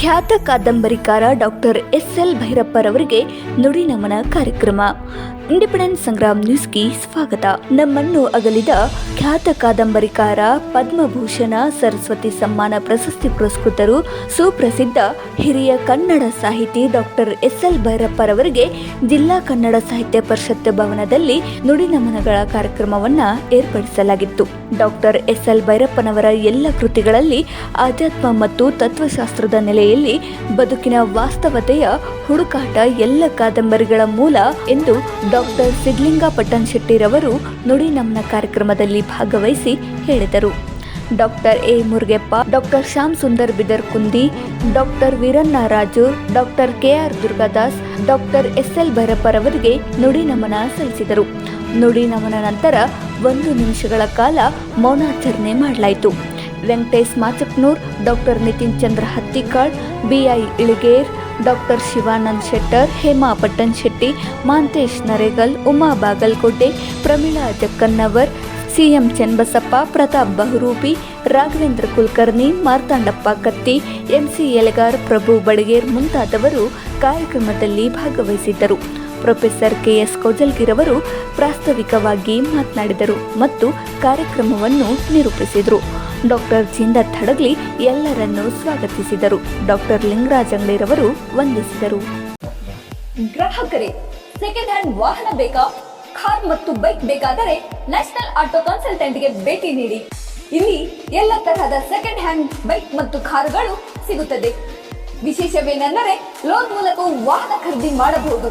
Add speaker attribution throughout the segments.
Speaker 1: ಖ್ಯಾತ ಕಾದಂಬರಿಕಾರ doctor S L ಭೈರಪ್ಪರವರಿಗೆ ನುಡಿ ನಮನ ಕಾರ್ಯಕ್ರಮ. ಇಂಡಿಪೆಂಡೆಂಟ್ ಸಂಗ್ರಾಮ್ ನ್ಯೂಸ್ಗೆ ಸ್ವಾಗತ. ನಮ್ಮನ್ನು ಅಗಲಿದ ಖ್ಯಾತ ಕಾದಂಬರಿಕಾರ ಪದ್ಮಭೂಷಣ ಸರಸ್ವತಿ ಸಮ್ಮಾನ ಪ್ರಶಸ್ತಿ ಪುರಸ್ಕೃತರು ಸುಪ್ರಸಿದ್ಧ ಹಿರಿಯ ಕನ್ನಡ ಸಾಹಿತಿ ಡಾಕ್ಟರ್ ಎಸ್ ಎಲ್ ಭೈರಪ್ಪರವರಿಗೆ ಜಿಲ್ಲಾ ಕನ್ನಡ ಸಾಹಿತ್ಯ ಪರಿಷತ್ ಭವನದಲ್ಲಿ ನುಡಿ ನಮನಗಳ ಕಾರ್ಯಕ್ರಮವನ್ನ ಏರ್ಪಡಿಸಲಾಗಿತ್ತು. ಡಾಕ್ಟರ್ ಎಸ್ ಎಲ್ ಭೈರಪ್ಪನವರ ಎಲ್ಲ ಕೃತಿಗಳಲ್ಲಿ ಆಧ್ಯಾತ್ಮ ಮತ್ತು ತತ್ವಶಾಸ್ತ್ರದ ನೆಲೆಯಲ್ಲಿ ಬದುಕಿನ ವಾಸ್ತವತೆಯ ಹುಡುಕಾಟ ಎಲ್ಲ ಕಾದಂಬರಿಗಳ ಮೂಲ ಎಂದು ಡಾಕ್ಟರ್ ಸಿದ್ಲಿಂಗ ಪಟ್ಟಣ್ ಶೆಟ್ಟಿರವರು ನುಡಿ ನಮನ ಕಾರ್ಯಕ್ರಮದಲ್ಲಿ ಭಾಗವಹಿಸಿ ಹೇಳಿದರು. Doctor A Murugeppa, doctor Shyam Sundar Bidar Kundi, doctor Veeranna Raju, doctor K R Durgadas, doctor S L ಭೈರಪ್ಪರವರಿಗೆ ನುಡಿ ನಮನ ಸಲ್ಲಿಸಿದರು. ನುಡಿ ನಮನ ನಂತರ ಒಂದು ನಿಮಿಷಗಳ ಕಾಲ ಮೌನಾಚರಣೆ ಮಾಡಲಾಯಿತು. Venkatesh Machapnur doctor Nitin Chandra Hattikal B I Iliger doctor Shivanand Shettar, Hema Pattan Shetty, Mantesh Naregal, Uma Bagalkote, Pramila Jakkannavar, C M Chennabasappa, Pratap Bahurupi, Raghavendra Kulkarni, Martandappa Katti M C Yalagar, Prabhu Badager ಮುಂತಾದವರು ಕಾರ್ಯಕ್ರಮದಲ್ಲಿ ಭಾಗವಹಿಸಿದ್ದರು. Professor KS ಅವರು ಪ್ರಾಸ್ತಾವಿಕವಾಗಿ ಮಾತನಾಡಿದರು ಮತ್ತು ಕಾರ್ಯಕ್ರಮವನ್ನು ನಿರೂಪಿಸಿದರು. Doctor ಜಿಂದತ್ Hadagali ಎಲ್ಲರನ್ನು ಸ್ವಾಗತಿಸಿದರು. ಡಾಕ್ಟರ್ ಲಿಂಗರಾಜ್ ಅಂಗಡಿರವರು ವಂದಿಸಿದರು.
Speaker 2: ಗ್ರಾಹಕರೇ ಸೆಕೆಂಡ್ ಹ್ಯಾಂಡ್ ವಾಹನ ಬೇಕಾ? ಕಾರ್ ಮತ್ತು ಬೈಕ್ ಬೇಕಾದರೆ ನ್ಯಾಷನಲ್ ಆಟೋ ಕನ್ಸಲ್ಟೆಂಟ್ಗೆ ಭೇಟಿ ನೀಡಿ. ಇಲ್ಲಿ ಎಲ್ಲ ತರಹದ ಸೆಕೆಂಡ್ ಹ್ಯಾಂಡ್ ಬೈಕ್ ಮತ್ತು ಕಾರುಗಳು ಸಿಗುತ್ತದೆ. ವಿಶೇಷವೇನೆಂದರೆ ಲೋನ್ ಮೂಲಕವೂ ವಾಹನ ಖರೀದಿ ಮಾಡಬಹುದು.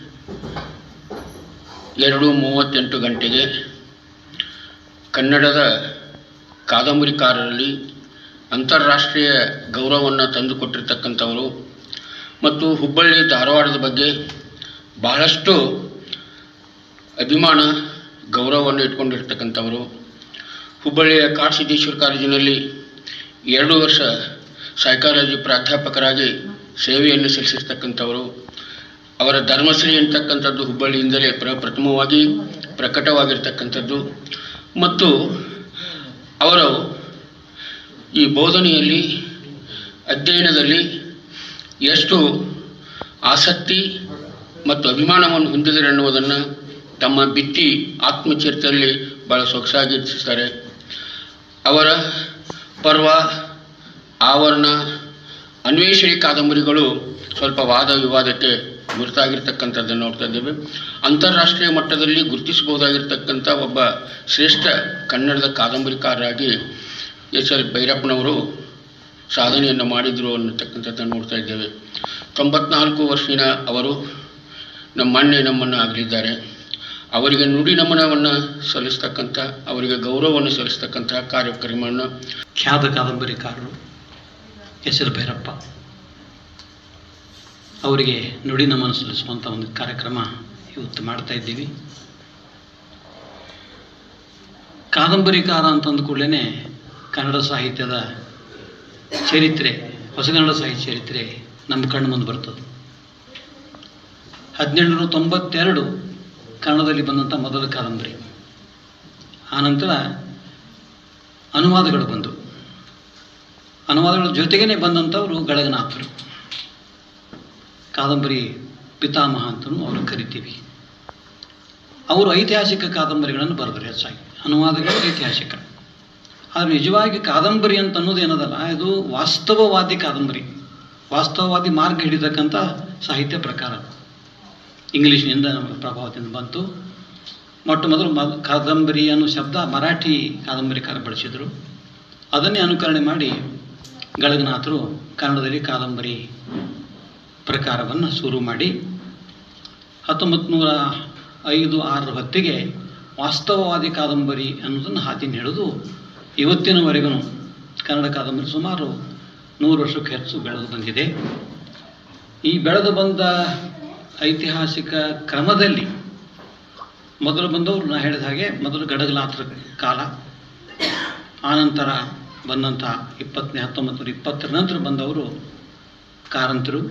Speaker 3: ಎರಡು ಮೂವತ್ತೆಂಟು ಗಂಟೆಗೆ ಕನ್ನಡದ ಕಾದಂಬರಿಕಾರರಲ್ಲಿ ಅಂತಾರಾಷ್ಟ್ರೀಯ ಗೌರವವನ್ನು ತಂದುಕೊಟ್ಟಿರ್ತಕ್ಕಂಥವರು ಮತ್ತು ಹುಬ್ಬಳ್ಳಿ ಧಾರವಾಡದ ಬಗ್ಗೆ ಬಹಳಷ್ಟು ಅಭಿಮಾನ ಗೌರವವನ್ನು ಇಟ್ಕೊಂಡಿರ್ತಕ್ಕಂಥವರು. ಹುಬ್ಬಳ್ಳಿಯ ಕಾಡ್ ಕಾಲೇಜಿನಲ್ಲಿ ಎರಡು ವರ್ಷ ಸೈಕಾಲಜಿ ಪ್ರಾಧ್ಯಾಪಕರಾಗಿ ಸೇವೆಯನ್ನು ಸಲ್ಲಿಸಿರ್ತಕ್ಕಂಥವರು. ಅವರ ಧರ್ಮಶ್ರೀ ಅಂತಕ್ಕಂಥದ್ದು ಹುಬ್ಬಳ್ಳಿಯಿಂದಲೇ ಪ್ರ ಪ್ರಥಮವಾಗಿ ಪ್ರಕಟವಾಗಿರ್ತಕ್ಕಂಥದ್ದು. ಮತ್ತು ಅವರು ಈ ಬೋಧನೆಯಲ್ಲಿ, ಅಧ್ಯಯನದಲ್ಲಿ ಎಷ್ಟು ಆಸಕ್ತಿ ಮತ್ತು ಅಭಿಮಾನವನ್ನು ಹೊಂದಿದ್ದಾರೆ ಅನ್ನುವುದನ್ನು ತಮ್ಮ ಬಿತ್ತಿ ಆತ್ಮಚರಿತೆಯಲ್ಲಿ ಭಾಳ ಸೊಗಸಾಗಿ ಇರಿಸುತ್ತಾರೆ ಅವರ ಪರ್ವ, ಆವರಣ, ಅನ್ವೇಷಣೆ ಕಾದಂಬರಿಗಳು ಸ್ವಲ್ಪ ವಾದ ವಿವಾದಕ್ಕೆ ಗುರುತಾಗಿರ್ತಕ್ಕಂಥದ್ದನ್ನು ನೋಡ್ತಾ ಇದ್ದೇವೆ. ಅಂತಾರಾಷ್ಟ್ರೀಯ ಮಟ್ಟದಲ್ಲಿ ಗುರುತಿಸಬಹುದಾಗಿರ್ತಕ್ಕಂಥ ಒಬ್ಬ ಶ್ರೇಷ್ಠ ಕನ್ನಡದ ಕಾದಂಬರಿಕಾರರಾಗಿ ಎಸ್ ಎಲ್ ಭೈರಪ್ಪನವರು ಸಾಧನೆಯನ್ನು ಮಾಡಿದರು ಅನ್ನತಕ್ಕಂಥದ್ದನ್ನು ನೋಡ್ತಾ ಇದ್ದೇವೆ. ತೊಂಬತ್ನಾಲ್ಕು ವರ್ಷಿನ ಅವರು ನಮ್ಮ ಮೊನ್ನೆ ನಮ್ಮನ್ನು ಆಗಲಿದ್ದಾರೆ. ಅವರಿಗೆ ನುಡಿ ನಮನವನ್ನು ಸಲ್ಲಿಸ್ತಕ್ಕಂಥ, ಅವರಿಗೆ ಗೌರವವನ್ನು ಸಲ್ಲಿಸ್ತಕ್ಕಂಥ ಕಾರ್ಯಕ್ರಮವನ್ನು
Speaker 4: ಖ್ಯಾತ ಕಾದಂಬರಿಕಾರರು ಎಸ್ ಎಲ್ ಭೈರಪ್ಪ. ಅವರಿಗೆ ನುಡಿ ನಮನ ಸಲ್ಲಿಸುವಂಥ ಒಂದು ಕಾರ್ಯಕ್ರಮ ಇವತ್ತು ಮಾಡ್ತಾ ಇದ್ದೀವಿ. ಕಾದಂಬರಿಕಾರ ಅಂತಂದ ಕೂಡಲೇ ಕನ್ನಡ ಸಾಹಿತ್ಯದ ಚರಿತ್ರೆ ಹೊಸಗನ್ನಡ ಸಾಹಿತ್ಯ ಚರಿತ್ರೆ ನಮ್ಮ ಕಣ್ಣು ಮುಂದೆ ಬರ್ತದೆ. ಹದಿನೆಂಟುನೂರ ತೊಂಬತ್ತೆರಡು ಕನ್ನಡದಲ್ಲಿ ಬಂದಂಥ ಮೊದಲ ಕಾದಂಬರಿ. ಆನಂತರ ಅನುವಾದಗಳು ಬಂದವು. ಅನುವಾದಗಳ ಜೊತೆಗೇ ಬಂದಂಥವರು ಗಳಗನಾಥರು. ಕಾದಂಬರಿ ಪಿತಾಮಹ ಅಂತಲೂ ಅವರು ಕರಿತೀವಿ. ಅವರು ಐತಿಹಾಸಿಕ ಕಾದಂಬರಿಗಳನ್ನು ಬರೆದರು ಹೆಚ್ಚಾಗಿ ಅನುವಾದಗಳು ಐತಿಹಾಸಿಕ. ಆದರೆ ನಿಜವಾಗಿ ಕಾದಂಬರಿ ಅಂತ ಅನ್ನೋದು ಏನದಲ್ಲ, ಇದು ವಾಸ್ತವವಾದಿ ಕಾದಂಬರಿ. ವಾಸ್ತವವಾದಿ ಮಾರ್ಗ ಹಿಡಿತಕ್ಕಂಥ ಸಾಹಿತ್ಯ ಪ್ರಕಾರ ಇಂಗ್ಲೀಷ್ನಿಂದ ನಮಗೆ ಪ್ರಭಾವದಿಂದ ಬಂತು. ಮೊಟ್ಟ ಮೊದಲು ಮ ಕಾದಂಬರಿ ಅನ್ನೋ ಶಬ್ದ ಮರಾಠಿ ಕಾದಂಬರಿಕಾರ ಬಳಸಿದರು. ಅದನ್ನೇ ಅನುಕರಣೆ ಮಾಡಿ ಗಳಗನಾಥರು ಕನ್ನಡದಲ್ಲಿ ಕಾದಂಬರಿ ಪ್ರಕಾರವನ್ನು ಶುರು ಮಾಡಿ ಹತ್ತೊಂಬತ್ತು ನೂರ ಐದು ಆರರ ಹೊತ್ತಿಗೆ ವಾಸ್ತವವಾದಿ ಕಾದಂಬರಿ ಅನ್ನೋದನ್ನು ಹಾದಿನ ಹಿಡಿದು ಇವತ್ತಿನವರೆಗೂ ಕನ್ನಡ ಕಾದಂಬರಿ ಸುಮಾರು ನೂರು ವರ್ಷಕ್ಕೆ ಹೆಚ್ಚು ಬೆಳೆದು ಬಂದಿದೆ. ಈ ಬೆಳೆದು ಬಂದ ಐತಿಹಾಸಿಕ ಕ್ರಮದಲ್ಲಿ ಮೊದಲು ಬಂದವರು ನಾ ಹೇಳಿದ ಹಾಗೆ ಮೊದಲು ಗಡಗಲಾತ್ರ ಕಾಲ, ಆನಂತರ ಬಂದಂಥ ಇಪ್ಪತ್ತನೇ ಹತ್ತೊಂಬತ್ತು ನೂರ ಇಪ್ಪತ್ತರ ನಂತರ ಬಂದವರು ಕಾರಂತರು.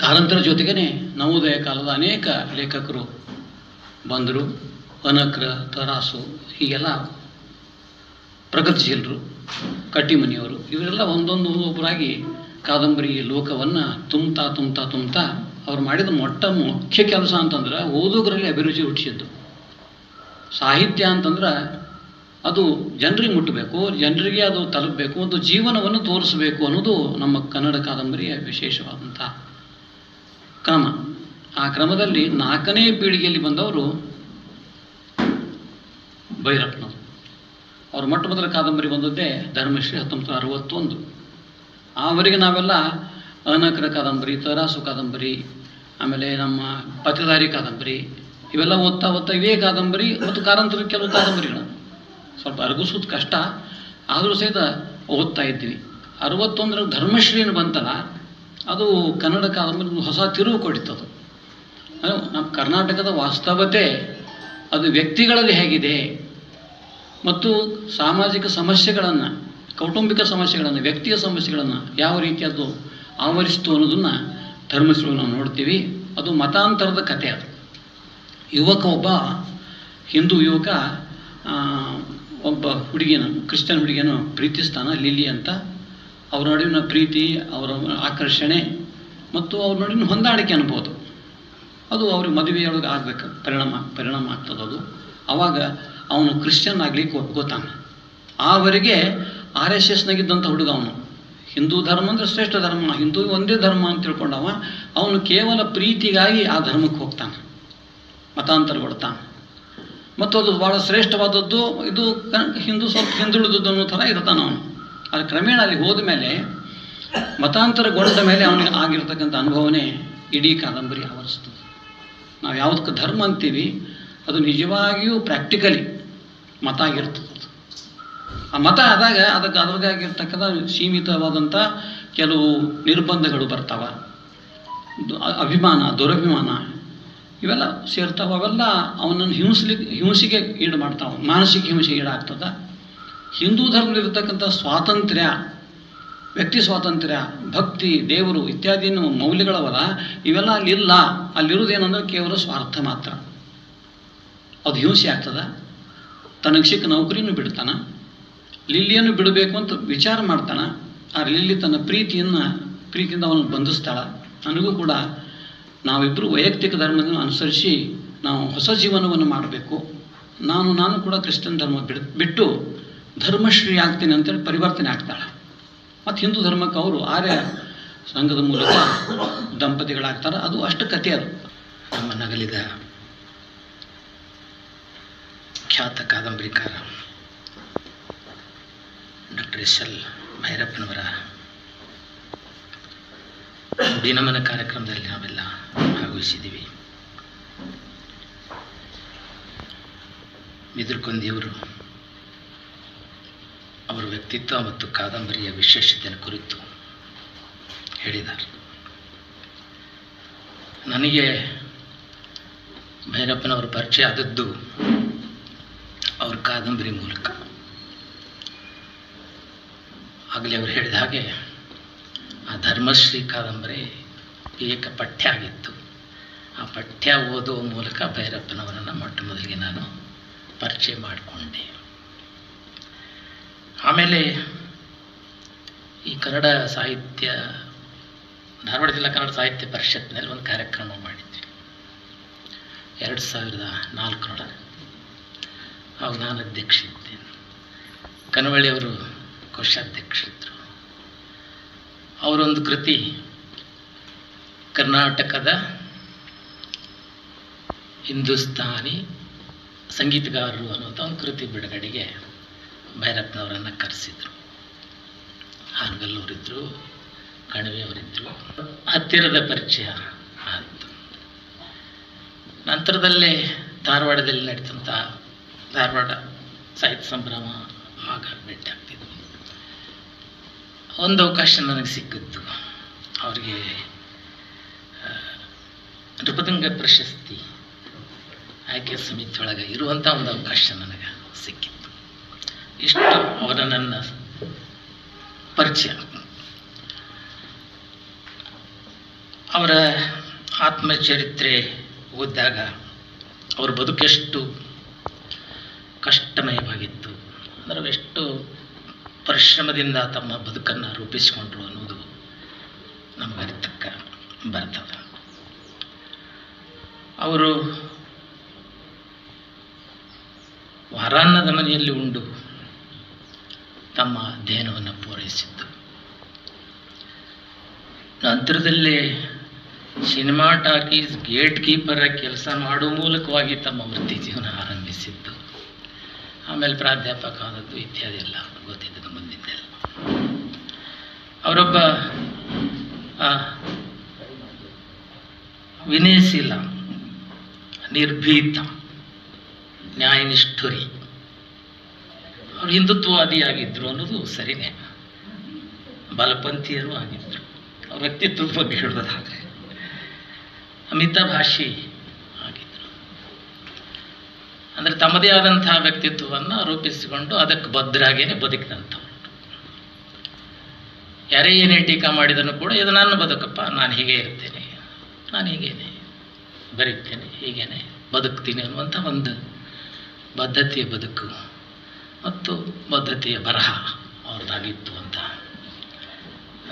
Speaker 4: ಕಾರಂತರ ಜೊತೆಗೇ ನವೋದಯ ಕಾಲದ ಅನೇಕ ಲೇಖಕರು ಬಂದರು. ಅನಕ್ರ ತರಾಸು, ಹೀಗೆಲ್ಲ ಪ್ರಗತಿಶೀಲರು ಕಟ್ಟಿಮನಿಯವರು, ಇವರೆಲ್ಲ ಒಂದೊಂದು ಒಬ್ಬರಾಗಿ ಕಾದಂಬರಿ ಲೋಕವನ್ನು ತುಂಬ್ತಾ ತುಂಬ್ತಾ ತುಂಬ್ತಾ ಅವ್ರು ಮಾಡಿದ ಮೊಟ್ಟ ಮುಖ್ಯ ಕೆಲಸ ಅಂತಂದ್ರೆ ಓದುಗರಲ್ಲಿ ಅಭಿರುಚಿ ಹುಟ್ಟಿಸಿದ್ದು. ಸಾಹಿತ್ಯ ಅಂತಂದ್ರೆ ಅದು ಜನರಿಗೆ ಮುಟ್ಟಬೇಕು, ಜನರಿಗೆ ಅದು ತಲುಪಬೇಕು ಒಂದು ಜೀವನವನ್ನು ತೋರಿಸಬೇಕು ಅನ್ನೋದು ನಮ್ಮ ಕನ್ನಡ ಕಾದಂಬರಿಯ ವಿಶೇಷವಾದಂಥ ಕ್ರಮ. ಆ ಕ್ರಮದಲ್ಲಿ ನಾಲ್ಕನೇ ಪೀಳಿಗೆಯಲ್ಲಿ ಬಂದವರು ಭೈರಪ್ಪನವರು. ಅವರು ಮೊಟ್ಟ ಮೊದಲ ಕಾದಂಬರಿ ಬಂದದ್ದೇ ಧರ್ಮಶ್ರೀ ಹತ್ತೊಂಬತ್ತು ಅರವತ್ತೊಂದು. ಆವರೆಗೆ ನಾವೆಲ್ಲ ಅನಕರ ಕಾದಂಬರಿ, ತರಾಸು ಕಾದಂಬರಿ, ಆಮೇಲೆ ನಮ್ಮ ಪತ್ತೆದಾರಿ ಕಾದಂಬರಿ, ಇವೆಲ್ಲ ಓದ್ತಾ ಓದ್ತಾ ಇವೇ ಕಾದಂಬರಿ ಮತ್ತು ಕಾರಂತರ ಕೆಲವು ಕಾದಂಬರಿಗಳು. ಸ್ವಲ್ಪ ಅರಗಿಸೋದು ಕಷ್ಟ, ಆದರೂ ಸಹಿತ ಓದ್ತಾ ಇದ್ದೀವಿ. ಅರವತ್ತೊಂದರ ಧರ್ಮಶ್ರೀನು ಬಂತಲ್ಲ ಅದು ಕನ್ನಡ ಕಾದಂಬರಿ ಹೊಸ ತಿರುವು ಕೊಡಿತದು. ಅದು ನಮ್ಮ ಕರ್ನಾಟಕದ ವಾಸ್ತವತೆ ಅದು ವ್ಯಕ್ತಿಗಳಲ್ಲಿ ಹೇಗಿದೆ ಮತ್ತು ಸಾಮಾಜಿಕ ಸಮಸ್ಯೆಗಳನ್ನು, ಕೌಟುಂಬಿಕ ಸಮಸ್ಯೆಗಳನ್ನು, ವ್ಯಕ್ತಿಯ ಸಮಸ್ಯೆಗಳನ್ನು ಯಾವ ರೀತಿ ಅದು ಆವರಿಸ್ತು ಅನ್ನೋದನ್ನು ಧರ್ಮಸ್ಥಳ ನಾವು ನೋಡ್ತೀವಿ. ಅದು ಮತಾಂತರದ ಕಥೆ ಅದು. ಯುವಕ ಒಬ್ಬ, ಹಿಂದೂ ಯುವಕ ಒಬ್ಬ ಹುಡುಗಿಯನ್ನು, ಕ್ರಿಶ್ಚಿಯನ್ ಹುಡುಗಿಯನ್ನು ಪ್ರೀತಿಸ್ತಾನ ಲಿಲಿ ಅಂತ. ಅವ್ರ ನಡುವಿನ ಪ್ರೀತಿ, ಅವರ ಆಕರ್ಷಣೆ ಮತ್ತು ಅವ್ರ ನಡುವಿನ ಹೊಂದಾಣಿಕೆ ಅನ್ಬೋದು. ಅದು ಅವ್ರಿಗೆ ಮದುವೆಯೊಳಗೆ ಆಗ್ಬೇಕು, ಪರಿಣಾಮ ಪರಿಣಾಮ ಆಗ್ತದೆ ಅದು. ಆವಾಗ ಅವನು ಕ್ರಿಶ್ಚಿಯನ್ ಆಗಲಿಕ್ಕೆ ಒಪ್ಕೋತಾನೆ ಆವರೆಗೆ ಆರ್ ಎಸ್ ಎಸ್ನಾಗಿದ್ದಂಥ ಹುಡುಗ ಅವನು. ಹಿಂದೂ ಧರ್ಮ ಅಂದರೆ ಶ್ರೇಷ್ಠ ಧರ್ಮ, ಹಿಂದೂ ಒಂದೇ ಧರ್ಮ ಅಂತ ತಿಳ್ಕೊಂಡವ, ಅವನು ಕೇವಲ ಪ್ರೀತಿಗಾಗಿ ಆ ಧರ್ಮಕ್ಕೆ ಹೋಗ್ತಾನೆ, ಮತಾಂತರಗೊಳ್ತಾನೆ. ಮತ್ತು ಅದು ಭಾಳ ಶ್ರೇಷ್ಠವಾದದ್ದು, ಇದು ಹಿಂದೂ ಸ್ವಲ್ಪ ಹಿಂದುಳಿದದ್ದು ಅನ್ನೋ ಥರ ಇರ್ತಾನೆ ಅವನು. ಆದರೆ ಕ್ರಮೇಣ ಅಲ್ಲಿ ಹೋದ ಮೇಲೆ ಮತಾಂತರಗೊಂಡ ಮೇಲೆ ಅವನಿಗೆ ಆಗಿರ್ತಕ್ಕಂಥ ಅನುಭವನೇ ಇಡೀ ಕಾದಂಬರಿ ಆವರಿಸ್ತದೆ. ನಾವು ಯಾವುದಕ್ಕೆ ಧರ್ಮ ಅಂತೀವಿ, ಅದು ನಿಜವಾಗಿಯೂ ಪ್ರಾಕ್ಟಿಕಲಿ ಮತ ಆಗಿರ್ತದೆ. ಆ ಮತ ಆದಾಗ ಅದಕ್ಕೆ ಅದರದೇ ಆಗಿರ್ತಕ್ಕಂಥ ಸೀಮಿತವಾದಂಥ ಕೆಲವು ನಿರ್ಬಂಧಗಳು ಬರ್ತಾವೆ. ಅಭಿಮಾನ, ದುರಭಿಮಾನ ಇವೆಲ್ಲ ಸೇರ್ತಾವ ಅವೆಲ್ಲ ಅವನನ್ನು ಹಿಂಸಲಿ ಹಿಂಸೆಗೆ ಈಡು ಮಾಡ್ತಾವ. ಮಾನಸಿಕ ಹಿಂಸೆಗೆ ಈಡಾಗ್ತದ. ಹಿಂದೂ ಧರ್ಮದಲ್ಲಿರ್ತಕ್ಕಂಥ ಸ್ವಾತಂತ್ರ್ಯ, ವ್ಯಕ್ತಿ ಸ್ವಾತಂತ್ರ್ಯ, ಭಕ್ತಿ, ದೇವರು ಇತ್ಯಾದಿ ಏನು ಮೌಲ್ಯಗಳವಲ್ಲ, ಇವೆಲ್ಲ ಅಲ್ಲಿಲ್ಲ. ಅಲ್ಲಿರುವುದೇನಂದ್ರೆ ಕೇವಲ ಸ್ವಾರ್ಥ ಮಾತ್ರ. ಅದು ಹಿಂಸೆ ಆಗ್ತದ? ತನಗೆ ಸಿಕ್ಕ ನೌಕರಿನೂ ಬಿಡ್ತಾನೆ? ಲಿಲ್ಲಿಯನ್ನು ಬಿಡಬೇಕು ಅಂತ ವಿಚಾರ ಮಾಡ್ತಾನೆ? ಆ ಲಿಲ್ಲಿ ತನ್ನ ಪ್ರೀತಿಯನ್ನು, ಪ್ರೀತಿಯಿಂದ ಅವನು ಬಂಧಿಸ್ತಾಳೆ. ನನಗೂ ಕೂಡ ನಾವಿಬ್ಬರು ವೈಯಕ್ತಿಕ ಧರ್ಮವನ್ನು ಅನುಸರಿಸಿ ನಾವು ಹೊಸ ಜೀವನವನ್ನು ಮಾಡಬೇಕು. ನಾನು ನಾನು ಕೂಡ ಕ್ರಿಶ್ಚಿಯನ್ ಧರ್ಮ ಬಿಡ್, ಬಿಟ್ಟು ಧರ್ಮಶ್ರೀ ಆಗ್ತೀನಿ ಅಂತೇಳಿ ಪರಿವರ್ತನೆ ಆಗ್ತಾಳೆ. ಮತ್ತು ಹಿಂದೂ ಧರ್ಮಕ್ಕೆ ಅವರು ಆರ್ಯ ಸಂಘದ ಮೂಲಕ ದಂಪತಿಗಳಾಗ್ತಾರೆ. ಅದು ಅಷ್ಟು ಕಥೆ ಅದು.
Speaker 5: ನಮ್ಮ ನಗಲಿದ ಖ್ಯಾತ ಕಾದಂಬರಿಕಾರ ಡಾಕ್ಟರ್ ಎಸ್ ಎಲ್ ಭೈರಪ್ಪನವರ ದಿನಮನ ಕಾರ್ಯಕ್ರಮದಲ್ಲಿ ನಾವೆಲ್ಲ ಭಾಗವಹಿಸಿದ್ದೀವಿ. ಮಿದುರ್ಕೊಂದಿಯವರು ಅವರ ವ್ಯಕ್ತಿತ್ವ ಮತ್ತು ಕಾದಂಬರಿಯ ವಿಶೇಷತೆಯನ್ನು ಕುರಿತು ಹೇಳಿದ್ದಾರೆ. ನನಗೆ ಭೈರಪ್ಪನವರ ಪರಿಚಯ ಆದದ್ದು ಅವ್ರ ಕಾದಂಬರಿ ಮೂಲಕ. ಆಗಲೇ ಅವರು ಹೇಳಿದ ಹಾಗೆ ಆ ಧರ್ಮಶ್ರೀ ಕಾದಂಬರಿ ಏಕ ಪಠ್ಯ ಆಗಿತ್ತು. ಆ ಪಠ್ಯ ಓದುವ ಮೂಲಕ ಭೈರಪ್ಪನವರನ್ನು ಮೊಟ್ಟ ಮೊದಲಿಗೆ ನಾನು ಪರಿಚಯ ಮಾಡಿಕೊಂಡೆ. ಆಮೇಲೆ ಈ ಕನ್ನಡ ಸಾಹಿತ್ಯ, ಧಾರವಾಡ ಜಿಲ್ಲಾ ಕನ್ನಡ ಸಾಹಿತ್ಯ ಪರಿಷತ್ನಲ್ಲಿ ಒಂದು ಕಾರ್ಯಕ್ರಮ ಮಾಡಿದ್ವಿ ಎರಡು ಸಾವಿರದ ನಾಲ್ಕರೊಳಗೆ. ಅವಾಗ ನಾನು ಅಧ್ಯಕ್ಷ ಇದ್ದೇನೆ ಕನವಳ್ಳಿಯವರು ಕೋಶಾಧ್ಯಕ್ಷರಿದ್ದರು ಅವರೊಂದು ಕೃತಿ ಕರ್ನಾಟಕದ ಹಿಂದೂಸ್ತಾನಿ ಸಂಗೀತಗಾರರು ಅನ್ನುವಂಥ ಒಂದು ಕೃತಿ ಬಿಡುಗಡೆಗೆ ಭೈರಪ್ಪನವರನ್ನು ಕರೆಸಿದ್ರು. ಹಾನಗಲ್ಲವರಿದ್ದರು ಕಣಿವೆಯವರಿದ್ದರು ಹತ್ತಿರದ ಪರಿಚಯ ಆಯಿತು. ನಂತರದಲ್ಲೇ ಧಾರವಾಡದಲ್ಲಿ ನಡೆದಂಥ ಧಾರವಾಡ ಸಾಹಿತ್ಯ ಸಂಭ್ರಮ ಆಗ ಭೇಟಿ ಆಗ್ತಿದ್ರು ಒಂದು ಅವಕಾಶ ನನಗೆ ಸಿಕ್ಕಿತ್ತು. ಅವರಿಗೆ ನೃಪತುಂಗ ಪ್ರಶಸ್ತಿ ಆಯ್ಕೆ ಸಮಿತಿಯೊಳಗೆ ಇರುವಂಥ ಒಂದು ಅವಕಾಶ ನನಗೆ ಸಿಕ್ಕಿತ್ತು. ಇಷ್ಟು ಅವರ ನನ್ನ ಪರಿಚಯ. ಅವರ ಆತ್ಮಚರಿತ್ರೆ ಓದಿದಾಗ ಅವ್ರ ಬದುಕೆಷ್ಟು ಕಷ್ಟಮಯವಾಗಿತ್ತು, ಅಂದರೆ ಎಷ್ಟು ಪರಿಶ್ರಮದಿಂದ ತಮ್ಮ ಬದುಕನ್ನು ರೂಪಿಸಿಕೊಂಡ್ರು ಅನ್ನೋದು ನಮಗೆ ಅರಿತಕ್ಕ ಬರ್ತದೆ. ಅವರು ವಾರಾನ್ನದ ಮನೆಯಲ್ಲಿ ಉಂಡು. ತಮ್ಮ ಅಧ್ಯಯನವನ್ನು ಪೂರೈಸಿದ್ದು. ನಂತರದಲ್ಲಿ ಸಿನಿಮಾ ಟಾಕೀಸ್ ಗೇಟ್ ಕೀಪರ ಕೆಲಸ ಮಾಡುವ ಮೂಲಕವಾಗಿ ತಮ್ಮ ವೃತ್ತಿ ಜೀವನ ಆರಂಭಿಸಿದ್ದು. ಆಮೇಲೆ ಪ್ರಾಧ್ಯಾಪಕ ಆದದ್ದು ಇತ್ಯಾದಿ ಎಲ್ಲ ಗೊತ್ತಿದ್ದದ್ದು ಮುಂದಿದ್ದೆಲ್ಲ. ಅವರೊಬ್ಬ ವಿನಯಶೀಲ, ನಿರ್ಭೀತ, ನ್ಯಾಯನಿಷ್ಠುರಿ. ಅವರು ಹಿಂದುತ್ವವಾದಿಯಾಗಿದ್ದರು ಅನ್ನೋದು ಸರಿನೇ. ಬಲಪಂಥೀಯರು ಆಗಿದ್ದರು ಅವ್ರ ವ್ಯಕ್ತಿತ್ವದ ಬಗ್ಗೆ ಹೇಳೋದಾದರೆ ಮಿತಭಾಷಿ ಆಗಿದ್ದರು ಅಂದರೆ ತಮ್ಮದೇ ಆದಂತಹ ವ್ಯಕ್ತಿತ್ವವನ್ನು ರೂಪಿಸಿಕೊಂಡು ಅದಕ್ಕೆ ಬದ್ಧರಾಗೇನೆ ಬದುಕಿದಂಥವ್ರು. ಯಾರೇ ಏನೇ ಟೀಕಾ ಮಾಡಿದನು ಕೂಡ, ಇದು ನನ್ನ ಬದುಕಪ್ಪ, ನಾನು ಹೀಗೆ ಇರ್ತೇನೆ, ನಾನು ಹೀಗೇನೆ, ಬರೀತೇನೆ, ಹೀಗೇನೆ, ಬದುಕ್ತೀನಿ ಅನ್ನುವಂಥ ಒಂದು ಬದ್ಧತೆಯ ಬದುಕು. ಮತ್ತು ಬದ್ಧತೆಯ ಬರಹ ಅವ್ರದ್ದಾಗಿತ್ತು ಅಂತ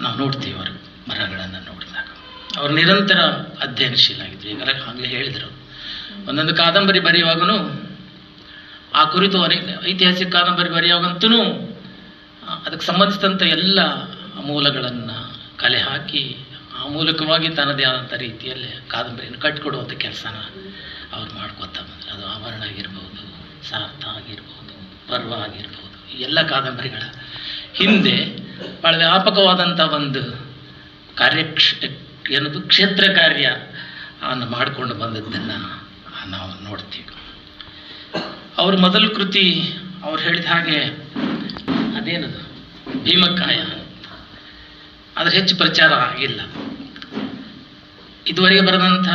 Speaker 5: ನಾವು ನೋಡ್ತೀವಿ ಅವರು ಬರಹಗಳನ್ನು ನೋಡಿದಾಗ. ಅವರು ನಿರಂತರ ಅಧ್ಯಯನಶೀಲಾಗಿದ್ದರು ಈಗಲೇ ಆಗಲೇ ಹೇಳಿದರು. ಒಂದೊಂದು ಕಾದಂಬರಿ ಬರೆಯುವಾಗೂ ಆ ಕುರಿತು ಅನೇಕ ಐತಿಹಾಸಿಕ ಕಾದಂಬರಿ ಬರೆಯುವಾಗಂತೂ ಅದಕ್ಕೆ ಸಂಬಂಧಿಸಿದಂಥ ಎಲ್ಲ ಮೂಲಗಳನ್ನು ಕಲೆ ಹಾಕಿ ಆ ಮೂಲಕವಾಗಿ ತನ್ನದೇ ಆದಂಥ ರೀತಿಯಲ್ಲಿ ಕಾದಂಬರಿಯನ್ನು ಕಟ್ಟಿಕೊಡುವಂಥ ಕೆಲಸನ ಅವ್ರು ಮಾಡ್ಕೊತಾ ಬಂದರು. ಅದು ಆವರಣ ಆಗಿರ್ಬೋದು, ಸಾರ್ಥ ಆಗಿರ್ಬೋದು. ಪರ್ವ ಆಗಿರ್ಬೋದು ಎಲ್ಲ ಕಾದಂಬರಿಗಳ ಹಿಂದೆ ಭಾಳ ವ್ಯಾಪಕವಾದಂಥ ಒಂದು ಕಾರ್ಯಕ್ಷ, ಏನದು, ಕ್ಷೇತ್ರ ಕಾರ್ಯ ಅನ್ನು ಮಾಡಿಕೊಂಡು ಬಂದದ್ದನ್ನು ನಾವು ನೋಡ್ತೀವಿ. ಅವ್ರ ಮೊದಲ ಕೃತಿ ಅವ್ರು ಹೇಳಿದ ಹಾಗೆ ಅದೇನದು, ಭೀಮಕಾಯ. ಅದ್ರ ಹೆಚ್ಚು ಪ್ರಚಾರ ಆಗಿಲ್ಲ. ಇದುವರೆಗೆ ಬರೆದಂಥ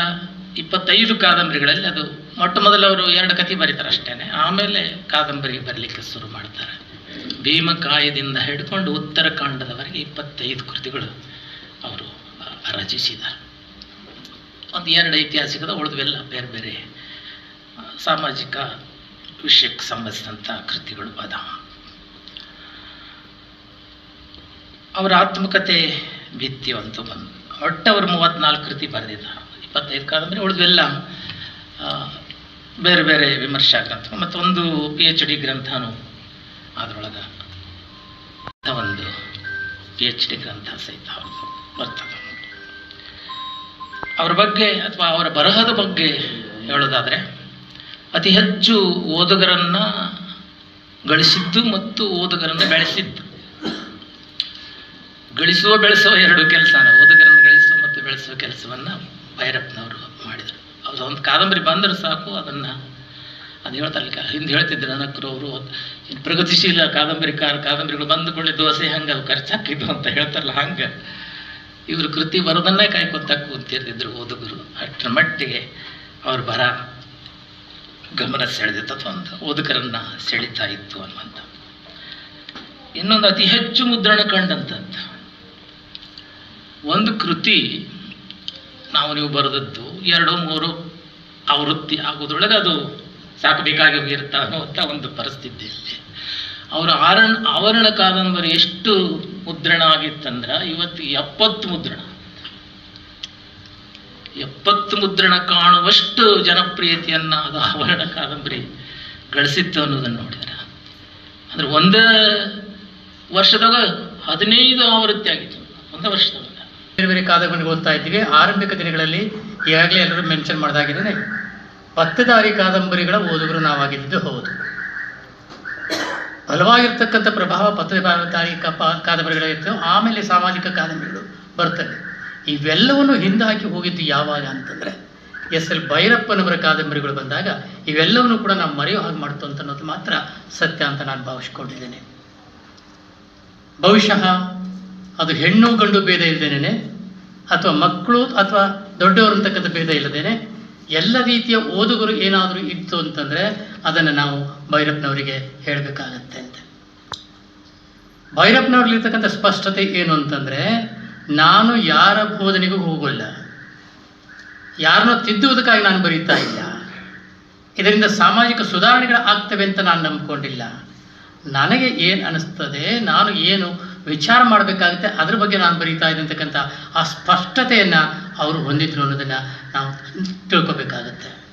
Speaker 5: ಇಪ್ಪತ್ತೈದು ಕಾದಂಬರಿಗಳಲ್ಲಿ ಅದು ಮೊಟ್ಟ ಮೊದಲು ಅವರು ಎರಡು ಕತೆ ಬರೀತಾರೆ ಅಷ್ಟೇ ಆಮೇಲೆ ಕಾದಂಬರಿ ಬರಲಿಕ್ಕೆ ಶುರು ಮಾಡ್ತಾರೆ. ಭೀಮಕಾಯದಿಂದ ಹಿಡ್ಕೊಂಡು ಉತ್ತರಾಖಂಡದವರೆಗೆ ಇಪ್ಪತ್ತೈದು ಕೃತಿಗಳು ಅವರು ರಚಿಸಿದ್ದಾರೆ. ಒಂದು ಎರಡು ಐತಿಹಾಸಿಕದ, ಉಳಿದವೆಲ್ಲ ಬೇರೆ ಬೇರೆ ಸಾಮಾಜಿಕ ವಿಷಯಕ್ಕೆ ಸಂಬಂಧಿಸಿದಂಥ ಕೃತಿಗಳು ಅದಾವ ಅವರ ಆತ್ಮಕತೆ ಭಿತ್ತಿ ಅಂತ ಬಂದು ಒಟ್ಟು ಅವರು ಮೂವತ್ತ್ನಾಲ್ಕು ಕೃತಿ ಬರೆದಿದ್ದಾರೆ. ಇಪ್ಪತ್ತೈದು ಕಾದಂಬರಿ, ಉಳಿದವೆಲ್ಲ ಬೇರೆ ಬೇರೆ ವಿಮರ್ಶಾ ಗ್ರಂಥ ಮತ್ತು ಒಂದು ಪಿ ಎಚ್ ಡಿ ಗ್ರಂಥನೂ ಅದರೊಳಗೆ ಒಂದು ಪಿ ಎಚ್ ಡಿ ಗ್ರಂಥ ಸಹಿತ ಬರ್ತದೆ. ಅವರ ಬಗ್ಗೆ ಅಥವಾ ಅವರ ಬರಹದ ಬಗ್ಗೆ ಹೇಳೋದಾದರೆ, ಅತಿ ಹೆಚ್ಚು ಓದುಗರನ್ನು ಗಳಿಸಿದ್ದು ಮತ್ತು ಓದುಗರನ್ನು ಬೆಳೆಸಿದ್ದು. ಗಳಿಸುವ, ಬೆಳೆಸುವ ಎರಡು ಕೆಲಸನ, ಓದುಗರನ್ನು ಗಳಿಸುವ ಮತ್ತು ಬೆಳೆಸುವ ಕೆಲಸವನ್ನು ಭೈರಪ್ಪನವರು ಒಂದು ಕಾದಂಬರಿ ಬಂದರೆ ಸಾಕು, ಅದನ್ನು ಅದು ಹೇಳ್ತಾರೆ ಹಿಂದೆ ಹೇಳ್ತಿದ್ರು ನನಕರು ಅವರು ಪ್ರಗತಿಶೀಲ ಕಾದಂಬರಿಕಾರ ಕಾದಂಬರಿಗಳು ಬಂದುಕೊಳ್ಳಿ ದೋಸೆ ಹಂಗೆ ಅದು ಖರ್ಚಾಕಿದ್ದು ಅಂತ ಹೇಳ್ತಾರಲ್ಲ ಹಂಗೆ. ಇವರು ಕೃತಿ ಬರೋದನ್ನೇ ಕಾಯ್ಕೊತ ಕೂತಿರ್ತಿದ್ರು ಓದುಗರು. ಅಷ್ಟರ ಮಟ್ಟಿಗೆ ಅವ್ರ ಬರ ಗಮನ ಸೆಳೆದಿತ್ತು ಅಂತ ಓದುಗರನ್ನು ಸೆಳಿತಾ ಇತ್ತು ಅನ್ನುವಂಥ ಇನ್ನೊಂದು ಅತಿ ಹೆಚ್ಚು ಮುದ್ರಣ ಕಂಡಂಥದ್ದು. ಒಂದು ಕೃತಿ ನಾವು ನೀವು ಬರೆದದ್ದು, ಎರಡು ಮೂರು ಆವೃತ್ತಿ ಆಗೋದ್ರೊಳಗೆ ಅದು ಸಾಕಬೇಕಾಗಿ ಹೋಗಿರ್ತಾ ಅನ್ನುವಂಥ ಒಂದು ಪರಿಸ್ಥಿತಿ ಅವರ ಆರಣ, ಆವರಣ ಕಾದಂಬರಿ ಎಷ್ಟು ಮುದ್ರಣ ಆಗಿತ್ತಂದ್ರೆ, ಇವತ್ತು ಎಪ್ಪತ್ತು ಮುದ್ರಣ. ಎಪ್ಪತ್ತು ಮುದ್ರಣ ಕಾಣುವಷ್ಟು ಜನಪ್ರಿಯತೆಯನ್ನು ಅದು ಆವರಣ ಕಾದಂಬರಿ ಗಳಿಸಿತ್ತು ಅನ್ನೋದನ್ನು ನೋಡಿದ್ರೆ. ಅಂದ್ರೆ ಒಂದೇ ವರ್ಷದಾಗ ಹದಿನೈದು ಆವೃತ್ತಿ ಆಗಿತ್ತು. ಒಂದು ವರ್ಷದಾಗ.
Speaker 6: ಬೇರೆ ಬೇರೆ ಕಾದಂಬರಿಗಳು ಓದ್ತಾ ಇದ್ದೀವಿ. ಆರಂಭಿಕ ದಿನಗಳಲ್ಲಿ ಈಗಾಗಲೇ ಎಲ್ಲರೂ ಮೆನ್ಷನ್ ಮಾಡಿದಾಗಿದೆ ಪತ್ತದಾರಿ ಕಾದಂಬರಿಗಳ ಓದುಗರು ನಾವಾಗಿದ್ದು ಹೌದು. ಬಲವಾಗಿರ್ತಕ್ಕಂಥ ಪ್ರಭಾವ ಪತ್ತದಾರಿ ಕಪ ಕಾದಂಬರಿಗಳಿರ್ತವೆ ಆಮೇಲೆ ಸಾಮಾಜಿಕ ಕಾದಂಬರಿಗಳು ಬರ್ತವೆ. ಇವೆಲ್ಲವನ್ನು ಹಿಂದಾಕಿ ಹೋಗಿದ್ದು ಯಾವಾಗ ಅಂತಂದರೆ ಎಸ್ ಎಲ್ ಭೈರಪ್ಪನವರ ಕಾದಂಬರಿಗಳು ಬಂದಾಗ ಇವೆಲ್ಲವನ್ನು ಕೂಡ ನಾವು ಮರೆಯೋ ಹಾಗೆ ಮಾಡ್ತು ಅಂತ ಅನ್ನೋದು ಮಾತ್ರ ಸತ್ಯ ಅಂತ ನಾನು ಭಾವಿಸ್ಕೊಂಡಿದ್ದೇನೆ. ಬಹುಶಃ ಅದು ಹೆಣ್ಣು ಗಂಡು ಭೇದ ಇಲ್ಲದೇನೆ ಅಥವಾ ಮಕ್ಕಳು ಅಥವಾ ದೊಡ್ಡವರು ಅಂತಕ್ಕಂಥ ಭೇದ ಇಲ್ಲದೇನೆ? ಎಲ್ಲ ರೀತಿಯ ಓದುಗರು ಏನಾದರೂ ಇತ್ತು ಅಂತಂದರೆ ಅದನ್ನು ನಾವು ಭೈರಪ್ಪನವರಿಗೆ ಹೇಳಬೇಕಾಗತ್ತೆ ಅಂತ. ಭೈರಪ್ಪನವ್ರಲ್ಲಿರ್ತಕ್ಕಂಥ ಸ್ಪಷ್ಟತೆ ಏನು ಅಂತಂದರೆ, ನಾನು ಯಾರ ಬೋಧನೆಗೂ ಹೋಗೋಲ್ಲ. ಯಾರನ್ನೋ ತಿದ್ದುವುದಕ್ಕಾಗಿ ನಾನು ಬರೀತಾ ಇಲ್ಲ. ಇದರಿಂದ ಸಾಮಾಜಿಕ ಸುಧಾರಣೆಗಳು ಆಗ್ತವೆ ಅಂತ ನಾನು ನಂಬಿಕೊಂಡಿಲ್ಲ. ನನಗೆ ಏನು ಅನಿಸ್ತದೆ, ನಾನು ಏನು ವಿಚಾರ ಮಾಡಬೇಕಾಗುತ್ತೆ. ಅದ್ರ ಬಗ್ಗೆ ನಾನು ಬರೀತಾ ಇದ್ದಂತಕ್ಕಂಥ ಆ ಸ್ಪಷ್ಟತೆಯನ್ನು ಅವರು ಹೊಂದಿದ್ರು ಅನ್ನೋದನ್ನು ನಾವು ತಿಳ್ಕೊಬೇಕಾಗತ್ತೆ.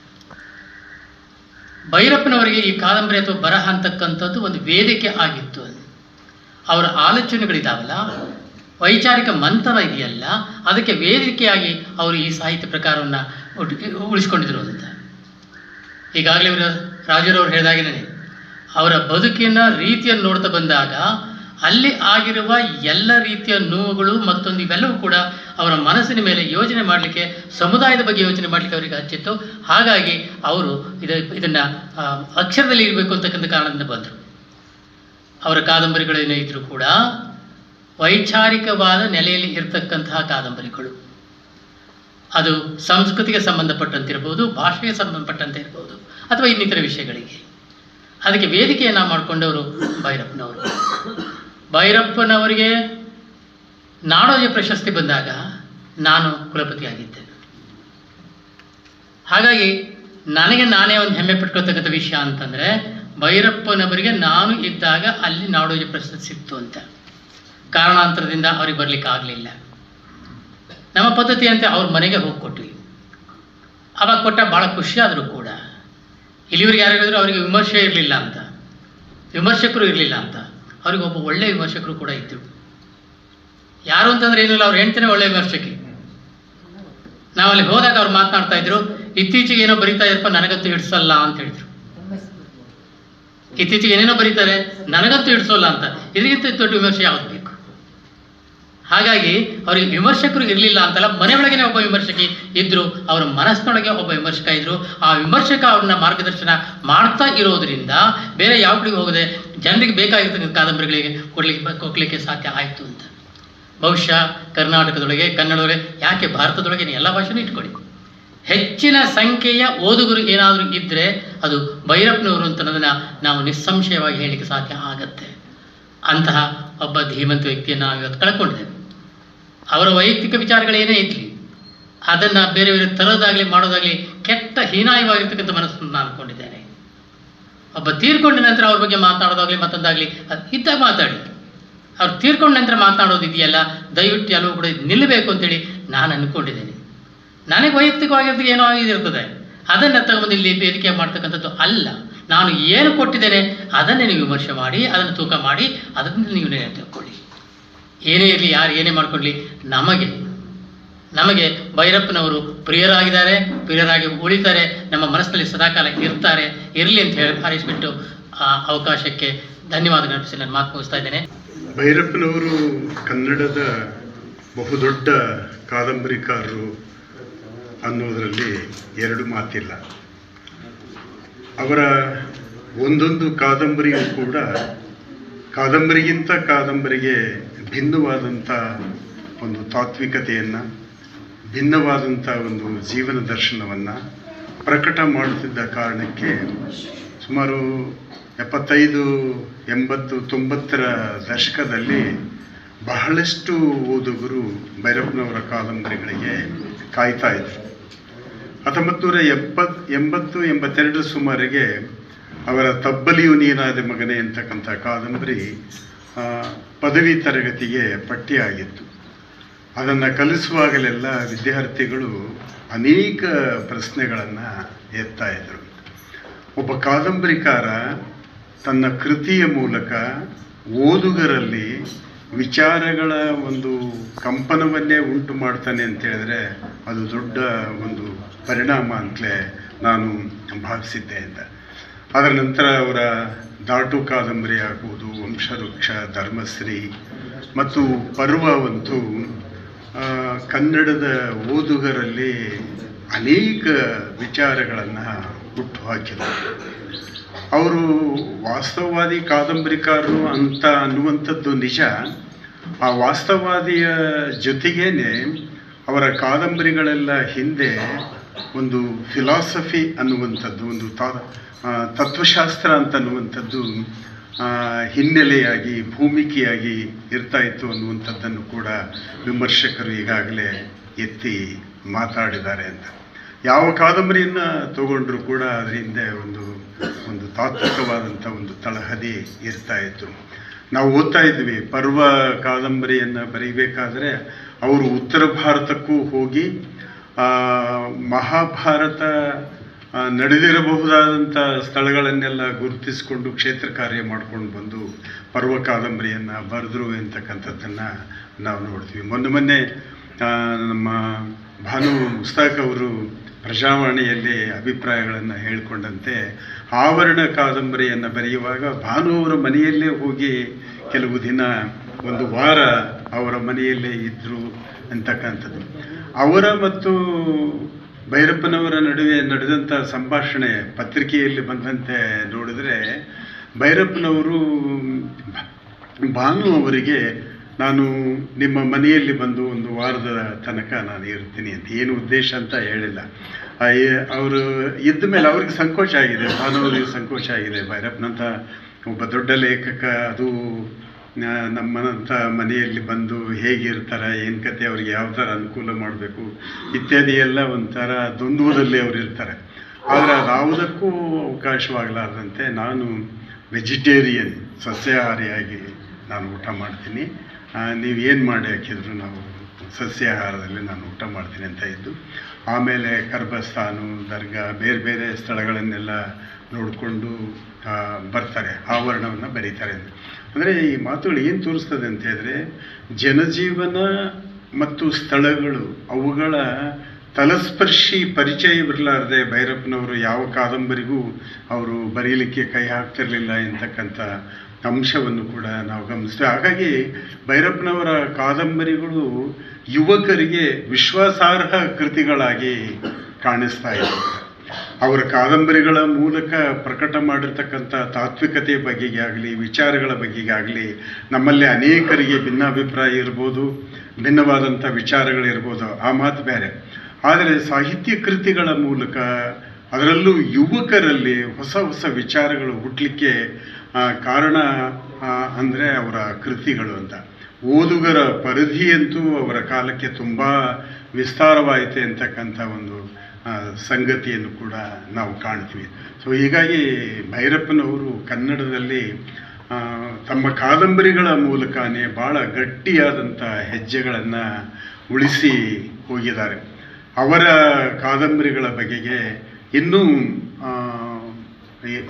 Speaker 6: ಭೈರಪ್ಪನವರಿಗೆ ಈ ಕಾದಂಬರಿ ಅಥವಾ ಬರಹ ಅಂತಕ್ಕಂಥದ್ದು ಒಂದು ವೇದಿಕೆ ಆಗಿತ್ತು ಅವರ ಆಲೋಚನೆಗಳಿದಾವಲ್ಲ? ವೈಚಾರಿಕ ಮಂಥನ ಇದೆಯಲ್ಲ? ಅದಕ್ಕೆ ವೇದಿಕೆಯಾಗಿ ಅವರು ಈ ಸಾಹಿತ್ಯ ಪ್ರಕಾರವನ್ನು ಉಳಿಸ್ಕೊಂಡಿದ್ರು ಅಂತ. ಈಗಾಗಲೇ ಇವರು ರಾಜರವರು ಹೇಳಿದಾಗಿನೇ ಅವರ ಬದುಕಿನ ರೀತಿಯನ್ನು ನೋಡ್ತಾ ಬಂದಾಗ ಅಲ್ಲಿ ಆಗಿರುವ ಎಲ್ಲ ರೀತಿಯ ನೋವುಗಳು ಮತ್ತೊಂದು ಇವೆಲ್ಲವೂ ಕೂಡ ಅವರ ಮನಸ್ಸಿನ ಮೇಲೆ ಯೋಚನೆ ಮಾಡಲಿಕ್ಕೆ, ಸಮುದಾಯದ ಬಗ್ಗೆ ಯೋಚನೆ ಮಾಡಲಿಕ್ಕೆ ಅವರಿಗೆ ಹಚ್ಚಿತ್ತು ಹಾಗಾಗಿ ಅವರು ಇದ, ಇದನ್ನು ಅಕ್ಷರದಲ್ಲಿ ಇರಬೇಕು ಅಂತಕ್ಕಂಥ ಕಾರಣದಿಂದ ಬಂದರು. ಅವರ ಕಾದಂಬರಿಗಳೇನೇ ಇದ್ದರೂ ಕೂಡ ವೈಚಾರಿಕವಾದ ನೆಲೆಯಲ್ಲಿ ಇರತಕ್ಕಂತಹ ಕಾದಂಬರಿಗಳು. ಅದು ಸಂಸ್ಕೃತಿಗೆ ಸಂಬಂಧಪಟ್ಟಂತಿರ್ಬೋದು, ಭಾಷೆಗೆ ಸಂಬಂಧಪಟ್ಟಂತೆ ಇರ್ಬೋದು ಅಥವಾ ಇನ್ನಿತರ ವಿಷಯಗಳಿಗೆ. ಅದಕ್ಕೆ ವೇದಿಕೆಯನ್ನು ಮಾಡಿಕೊಂಡವರು ಭೈರಪ್ಪನವರು. ಭೈರಪ್ಪನವರಿಗೆ ನಾಡೋಜ ಪ್ರಶಸ್ತಿ ಬಂದಾಗ ನಾನು ಕುಲಪತಿಯಾಗಿದ್ದೆ. ಹಾಗಾಗಿ ನನಗೆ ನಾನೇ ಒಂದು ಹೆಮ್ಮೆ ಪಟ್ಕೊಳ್ತಕ್ಕಂಥ ವಿಷಯ ಅಂತಂದರೆ ಭೈರಪ್ಪನವರಿಗೆ ನಾನು ಇದ್ದಾಗ ಅಲ್ಲಿ ನಾಡೋಜ ಪ್ರಶಸ್ತಿ ಸಿಕ್ತು ಅಂತ. ಕಾರಣಾಂತರದಿಂದ ಅವ್ರಿಗೆ ಬರ್ಲಿಕ್ಕೆ ಆಗಲಿಲ್ಲ. ನಮ್ಮ ಪದ್ಧತಿಯಂತೆ ಅವ್ರ ಮನೆಗೆ ಹೋಗಿ ಕೊಟ್ವಿ ಅವಾಗ ಕೊಟ್ಟ ಭಾಳ ಆದರೂ ಕೂಡ. ಇಲ್ಲಿವರಿಗೆ ಯಾರು ಹೇಳಿದ್ರು ಅವರಿಗೆ ವಿಮರ್ಶೆ ಇರಲಿಲ್ಲ ಅಂತ. ವಿಮರ್ಶಕರು ಇರಲಿಲ್ಲ ಅಂತ. ಅವ್ರಿಗೆ ಒಬ್ಬ ಒಳ್ಳೆ ವಿಮರ್ಶಕರು ಕೂಡ ಇದ್ದರು ಯಾರು ಅಂತಂದ್ರೆ ಏನಿಲ್ಲ, ಅವ್ರು ಹೆಂಡ್ತಿನೇ ಒಳ್ಳೆ ವಿಮರ್ಶಕಿ. ಅಲ್ಲಿ ಹೋದಾಗ ಅವ್ರು ಮಾತನಾಡ್ತಾ ಇದ್ರು, ಇತ್ತೀಚೆಗೆ ಏನೋ ಬರೀತಾ ಇರಪ್ಪ ನನಗಂತೂ ಹಿಡ್ಸಲ್ಲ ಅಂತ ಹೇಳಿದ್ರು. ಇತ್ತೀಚೆಗೆ ಏನೇನೋ ಬರೀತಾರೆ, ನನಗಂತೂ ಹಿಡ್ಸೋಲ್ಲ ಅಂತ. ಇದಕ್ಕಿಂತ ದೊಡ್ಡ ವಿಮರ್ಶೆ ಯಾವ್ದು? ಹಾಗಾಗಿ ಅವರಿಗೆ ವಿಮರ್ಶಕರು ಇರಲಿಲ್ಲ ಅಂತಲ್ಲ, ಮನೆ ಒಳಗೇನೆ ಒಬ್ಬ ವಿಮರ್ಶಕಿ ಇದ್ರು, ಅವರ ಮನಸ್ಸಿನೊಳಗೆ ಒಬ್ಬ ವಿಮರ್ಶಕ ಇದ್ರು. ಆ ವಿಮರ್ಶಕ ಅವ್ರನ್ನ ಮಾರ್ಗದರ್ಶನ ಮಾಡ್ತಾ ಇರೋದ್ರಿಂದ ಬೇರೆ ಯಾವ ಕಡೆಗೆ ಹೋಗದೆ ಜನರಿಗೆ ಬೇಕಾಗಿರ್ತಕ್ಕಂಥ ಕಾದಂಬರಿಗಳಿಗೆ ಕೊಡ್ಲಿಕ್ಕೆ ಕೊಡ್ಲಿಕ್ಕೆ ಸಾಧ್ಯ ಆಯಿತು ಅಂತ. ಬಹುಶಃ ಕರ್ನಾಟಕದೊಳಗೆ, ಕನ್ನಡದೊಳಗೆ, ಯಾಕೆ ಭಾರತದೊಳಗೆ ಎಲ್ಲ ಭಾಷೆನೂ ಇಟ್ಕೊಳ್ಳಿ ಹೆಚ್ಚಿನ ಸಂಖ್ಯೆಯ ಓದುಗರು ಏನಾದರೂ ಇದ್ದರೆ ಅದು ಭೈರಪ್ಪನವರು ಅಂತ ಅನ್ನೋದನ್ನು ನಾವು ನಿಸ್ಸಂಶಯವಾಗಿ ಹೇಳಲಿಕ್ಕೆ ಸಾಧ್ಯ ಆಗತ್ತೆ. ಅಂತಹ ಒಬ್ಬ ಧೀಮಂತ ವ್ಯಕ್ತಿಯನ್ನು ನಾವು ಇವತ್ತು ಕಳ್ಕೊಂಡಿದ್ದೇವೆ. ಅವರ ವೈಯಕ್ತಿಕ ವಿಚಾರಗಳೇನೇ ಇರಲಿ, ಅದನ್ನು ಬೇರೆ ಬೇರೆ ತರೋದಾಗಲಿ, ಮಾಡೋದಾಗಲಿ ಕೆಟ್ಟ ಹೀನಾಯವಾಗಿರ್ತಕ್ಕಂಥ ಮನಸ್ಸನ್ನು ನಾನು ಅನ್ಕೊಂಡಿದ್ದೇನೆ. ಒಬ್ಬ ತೀರ್ಕೊಂಡ ನಂತರ ಅವ್ರ ಬಗ್ಗೆ ಮಾತಾಡೋದಾಗಲಿ, ಮತ್ತೊಂದಾಗಲಿ, ಅದು ಇದ್ದಾಗ ಮಾತಾಡಿ. ಅವ್ರು ತೀರ್ಕೊಂಡ ನಂತರ ಮಾತನಾಡೋದು ಇದೆಯಲ್ಲ, ದಯವಿಟ್ಟು ಎಲ್ಲವೂ ಕೂಡ ನಿಲ್ಲಬೇಕು ಅಂತೇಳಿ ನಾನು ಅಂದ್ಕೊಂಡಿದ್ದೇನೆ ನನಗೆ ವೈಯಕ್ತಿಕವಾಗಿರ್ತಕ್ಕ ಏನೋ ಆಗಿರ್ತದೆ ಅದನ್ನು ತಗೊಂಡು ಇಲ್ಲಿ ವೇದಿಕೆ ಮಾಡ್ತಕ್ಕಂಥದ್ದು ಅಲ್ಲ. ನಾನು ಏನು ಕೊಟ್ಟಿದ್ದೇನೆ, ಅದನ್ನೇ ನೀವು ವಿಮರ್ಶೆ ಮಾಡಿ, ಅದನ್ನು ತೂಕ ಮಾಡಿ ಅದನ್ನು ನೀವು ತಿಳ್ಕೊಳ್ಳಿ ಏನೇ ಇರಲಿ, ಯಾರು ಏನೇ ಮಾಡ್ಕೊಳ್ಳಿ ನಮಗೆ ನಮಗೆ ಭೈರಪ್ಪನವರು ಪ್ರಿಯರಾಗಿದ್ದಾರೆ, ಪ್ರಿಯರಾಗಿ ಉಳಿತಾರೆ, ನಮ್ಮ ಮನಸ್ಸಿನಲ್ಲಿ ಸದಾಕಾಲ ಇರ್ತಾರೆ, ಇರಲಿ ಅಂತ ಹೇಳಿ ಹಾರೈಸಿಬಿಟ್ಟು ಆ ಅವಕಾಶಕ್ಕೆ ಧನ್ಯವಾದ ಅರ್ಪಿಸಿ ನಾನು ಮಾತು ಮುಗಿಸ್ತಾ ಇದ್ದೇನೆ.
Speaker 7: ಭೈರಪ್ಪನವರು ಕನ್ನಡದ ಬಹುದೊಡ್ಡ ಕಾದಂಬರಿಕಾರರು ಅನ್ನೋದರಲ್ಲಿ ಎರಡು ಮಾತಿಲ್ಲ. ಅವರ ಒಂದೊಂದು ಕಾದಂಬರಿಯೂ ಕೂಡ ಕಾದಂಬರಿಗಿಂತ ಕಾದಂಬರಿಗೆ ಭಿನ್ನವಾದಂಥ ಒಂದು ತಾತ್ವಿಕತೆಯನ್ನು ಭಿನ್ನವಾದಂಥ ಒಂದು ಜೀವನ ದರ್ಶನವನ್ನು ಪ್ರಕಟ ಮಾಡುತ್ತಿದ್ದ ಕಾರಣಕ್ಕೆ ಸುಮಾರು ಎಪ್ಪತ್ತೈದು, ಎಂಬತ್ತು, ತೊಂಬತ್ತರ ದಶಕದಲ್ಲಿ ಬಹಳಷ್ಟು ಓದುಗರು ಭೈರಪ್ಪನವರ ಕಾದಂಬರಿಗಳಿಗೆ ಕಾಯ್ತಾ ಇದ್ರು. ಹತ್ತೊಂಬತ್ತು ನೂರ ಎಪ್ಪತ್, ಎಂಬತ್ತು ಎಂಬತ್ತೆರಡರ ಸುಮಾರಿಗೆ ಅವರ ತಬ್ಬಲಿಯು ನೀನಾದ ಮಗನೇ ಅಂತಕ್ಕಂಥ ಕಾದಂಬರಿ ಪದವಿ ತರಗತಿಗೆ ಪಟ್ಟಿಯಾಗಿತ್ತು. ಅದನ್ನು ಕಲಿಸುವಾಗಲೆಲ್ಲ ವಿದ್ಯಾರ್ಥಿಗಳು ಅನೇಕ ಪ್ರಶ್ನೆಗಳನ್ನು ಎತ್ತಾ ಇದ್ದರು ಒಬ್ಬ ಕಾದಂಬರಿಕಾರ ತನ್ನ ಕೃತಿಯ ಮೂಲಕ ಓದುಗರಲ್ಲಿ ವಿಚಾರಗಳ ಒಂದು ಕಂಪನವನ್ನೇ ಉಂಟು ಮಾಡ್ತಾನೆ ಅಂತ ಹೇಳಿದ್ರೆ ಅದು ದೊಡ್ಡ ಒಂದು ಪರಿಣಾಮ ಅಂತಲೇ ನಾನು ಭಾವಿಸಿದ್ದೆ ಅಂತ. ಅದರ ನಂತರ ಅವರ ದಾಟು ಕಾದಂಬರಿ ಆಗ್ಬೋದು, ವಂಶವೃಕ್ಷ, ಧರ್ಮಶ್ರೀ ಮತ್ತು ಪರ್ವವಂತೂ ಕನ್ನಡದ ಓದುಗರಲ್ಲಿ ಅನೇಕ ವಿಚಾರಗಳನ್ನು ಹುಟ್ಟು ಹಾಕಿದರು. ಅವರು ವಾಸ್ತವವಾದಿ ಕಾದಂಬರಿಕಾರರು ಅಂತ ಅನ್ನುವಂಥದ್ದು ನಿಜ. ಆ ವಾಸ್ತವವಾದಿಯ ಜೊತೆಗೇನೆ ಅವರ ಕಾದಂಬರಿಗಳೆಲ್ಲ ಹಿಂದೆ ಒಂದು ಫಿಲಾಸಫಿ ಅನ್ನುವಂಥದ್ದು, ಒಂದು ತಾ ತತ್ವಶಾಸ್ತ್ರ ಅಂತ ಅನ್ನುವಂಥದ್ದು ಹಿನ್ನೆಲೆಯಾಗಿ, ಭೂಮಿಕೆಯಾಗಿ ಇರ್ತಾ ಇತ್ತು ಅನ್ನುವಂಥದ್ದನ್ನು ಕೂಡ ವಿಮರ್ಶಕರು ಈಗಾಗಲೇ ಎತ್ತಿ ಮಾತಾಡಿದ್ದಾರೆ ಅಂತ. ಯಾವ ಕಾದಂಬರಿಯನ್ನು ತಗೊಂಡ್ರೂ ಕೂಡ ಅದರ ಹಿಂದೆ ಒಂದು ಒಂದು ತಾತ್ವಿಕವಾದಂಥ ಒಂದು ತಳಹದಿ ಇರ್ತಾ ಇತ್ತು. ನಾವು ಓದ್ತಾ ಇದ್ವಿ, ಪರ್ವ ಕಾದಂಬರಿಯನ್ನು ಬರೀಬೇಕಾದ್ರೆ ಅವರು ಉತ್ತರ ಭಾರತಕ್ಕೂ ಹೋಗಿ ಮಹಾಭಾರತ ನಡೆದಿರಬಹುದಾದಂಥ ಸ್ಥಳಗಳನ್ನೆಲ್ಲ ಗುರುತಿಸಿಕೊಂಡು ಕ್ಷೇತ್ರ ಕಾರ್ಯ ಮಾಡ್ಕೊಂಡು ಬಂದು ಪರ್ವ ಕಾದಂಬರಿಯನ್ನು ಬರೆದ್ರು ಅಂತಕ್ಕಂಥದ್ದನ್ನು ನಾವು ನೋಡ್ತೀವಿ. ಮೊನ್ನೆ ಮೊನ್ನೆ ನಮ್ಮ ಭಾನು ಮುಸ್ತಾಕ್ ಅವರು ಪ್ರಜಾವಾಣಿಯಲ್ಲಿ ಅಭಿಪ್ರಾಯಗಳನ್ನು ಹೇಳಿಕೊಂಡಂತೆ, ಆವರಣ ಕಾದಂಬರಿಯನ್ನು ಬರೆಯುವಾಗ ಭಾನು ಅವರ ಮನೆಯಲ್ಲೇ ಹೋಗಿ ಕೆಲವು ದಿನ, ಒಂದು ವಾರ ಅವರ ಮನೆಯಲ್ಲೇ ಇದ್ದರು ಅಂತಕ್ಕಂಥದ್ದು. ಅವರ ಮತ್ತು ಭೈರಪ್ಪನವರ ನಡುವೆ ನಡೆದಂಥ ಸಂಭಾಷಣೆ ಪತ್ರಿಕೆಯಲ್ಲಿ ಬಂದಂತೆ ನೋಡಿದರೆ, ಭೈರಪ್ಪನವರು ಭಾನು ಅವರಿಗೆ, ನಾನು ನಿಮ್ಮ ಮನೆಯಲ್ಲಿ ಬಂದು ಒಂದು ವಾರದ ತನಕ ನಾನು ಇರ್ತೀನಿ ಅಂತ, ಏನು ಉದ್ದೇಶ ಅಂತ ಹೇಳಿಲ್ಲ. ಅವರು ಇದ್ದ ಮೇಲೆ ಅವ್ರಿಗೆ ಸಂಕೋಚ ಆಗಿದೆ ಭಾನುವರಿಗೆ ಸಂಕೋಚ ಆಗಿದೆ. ಭೈರಪ್ಪನಂಥ ಒಬ್ಬ ದೊಡ್ಡ ಲೇಖಕ, ಅದು ನಮ್ಮನಂಥ ಮನೆಯಲ್ಲಿ ಬಂದು ಹೇಗಿರ್ತಾರೆ ಏನು ಕತೆ, ಅವ್ರಿಗೆ ಯಾವ ಥರ ಅನುಕೂಲ ಮಾಡಬೇಕು, ಇತ್ಯಾದಿ ಎಲ್ಲ ಒಂಥರ ದ್ವಂದ್ವದಲ್ಲಿ ಅವ್ರು ಇರ್ತಾರೆ. ಆದರೆ ಯಾವುದಕ್ಕೂ ಅವಕಾಶವಾಗಲಾರ್ದಂತೆ ನಾನು ವೆಜಿಟೇರಿಯನ್, ಸಸ್ಯಾಹಾರಿಯಾಗಿ ನಾನು ಊಟ ಮಾಡ್ತೀನಿ. ನೀವು ಏನು ಮಾಡಿ ಹಾಕಿದ್ರು ನಾವು ಸಸ್ಯಾಹಾರದಲ್ಲಿ ನಾನು ಊಟ ಮಾಡ್ತೀನಿ ಅಂತ ಇದ್ದು, ಆಮೇಲೆ ಕರ್ಬಸ್ತಾನು ದರ್ಗಾ, ಬೇರೆ ಬೇರೆ ಸ್ಥಳಗಳನ್ನೆಲ್ಲ ನೋಡಿಕೊಂಡು ಬರ್ತಾರೆ, ಆವರಣವನ್ನು ಬರೀತಾರೆ ಅಂದರೆ ಈ ಮಾತುಗಳು ಏನು ತೋರಿಸ್ತದೆ ಅಂತ ಹೇಳಿದ್ರೆ, ಜನಜೀವನ ಮತ್ತು ಸ್ಥಳಗಳು, ಅವುಗಳ ತಲಸ್ಪರ್ಶಿ ಪರಿಚಯ ಬರಲಾರದೆ ಭೈರಪ್ಪನವರು ಯಾವ ಕಾದಂಬರಿಗೂ ಅವರು ಬರೀಲಿಕ್ಕೆ ಕೈ ಹಾಕ್ತಿರಲಿಲ್ಲ ಎಂತಕ್ಕಂಥ ಅಂಶವನ್ನು ಕೂಡ ನಾವು ಗಮನಿಸ್ತೇವೆ. ಹಾಗಾಗಿ ಭೈರಪ್ಪನವರ ಕಾದಂಬರಿಗಳು ಯುವಕರಿಗೆ ವಿಶ್ವಾಸಾರ್ಹ ಕೃತಿಗಳಾಗಿ ಕಾಣಿಸ್ತಾ ಇದೆ ಅವರ ಕಾದಂಬರಿಗಳ ಮೂಲಕ ಪ್ರಕಟ ಮಾಡಿರ್ತಕ್ಕಂಥ ತಾತ್ವಿಕತೆ ಬಗೆಗೆ ಆಗಲಿ ವಿಚಾರಗಳ ಬಗೆಗೆ ಆಗಲಿ ನಮ್ಮಲ್ಲಿ ಅನೇಕರಿಗೆ ಭಿನ್ನಾಭಿಪ್ರಾಯ ಇರ್ಬೋದು, ಭಿನ್ನವಾದಂಥ ವಿಚಾರಗಳಿರ್ಬೋದು. ಆ ಮಾತು ಬೇರೆ. ಆದರೆ ಸಾಹಿತ್ಯ ಕೃತಿಗಳ ಮೂಲಕ ಅದರಲ್ಲೂ ಯುವಕರಲ್ಲಿ ಹೊಸ ಹೊಸ ವಿಚಾರಗಳು ಹುಟ್ಟಲಿಕ್ಕೆ ಕಾರಣ ಅಂದರೆ ಅವರ ಕೃತಿಗಳು ಅಂತ. ಓದುಗರ ಪರಿಧಿಯಂತೂ ಅವರ ಕಾಲಕ್ಕೆ ತುಂಬ ವಿಸ್ತಾರವಾಯಿತೆ ಅಂತಕ್ಕಂಥ ಒಂದು ಸಂಗತಿಯನ್ನು ಕೂಡ ನಾವು ಕಾಣ್ತೀವಿ. ಸೊ ಹೀಗಾಗಿ ಭೈರಪ್ಪನವರು ಕನ್ನಡದಲ್ಲಿ ತಮ್ಮ ಕಾದಂಬರಿಗಳ ಮೂಲಕನೇ ಭಾಳ ಗಟ್ಟಿಯಾದಂಥ ಹೆಜ್ಜೆಗಳನ್ನು ಉಳಿಸಿ ಹೋಗಿದ್ದಾರೆ. ಅವರ ಕಾದಂಬರಿಗಳ ಬಗೆಗೆ ಇನ್ನೂ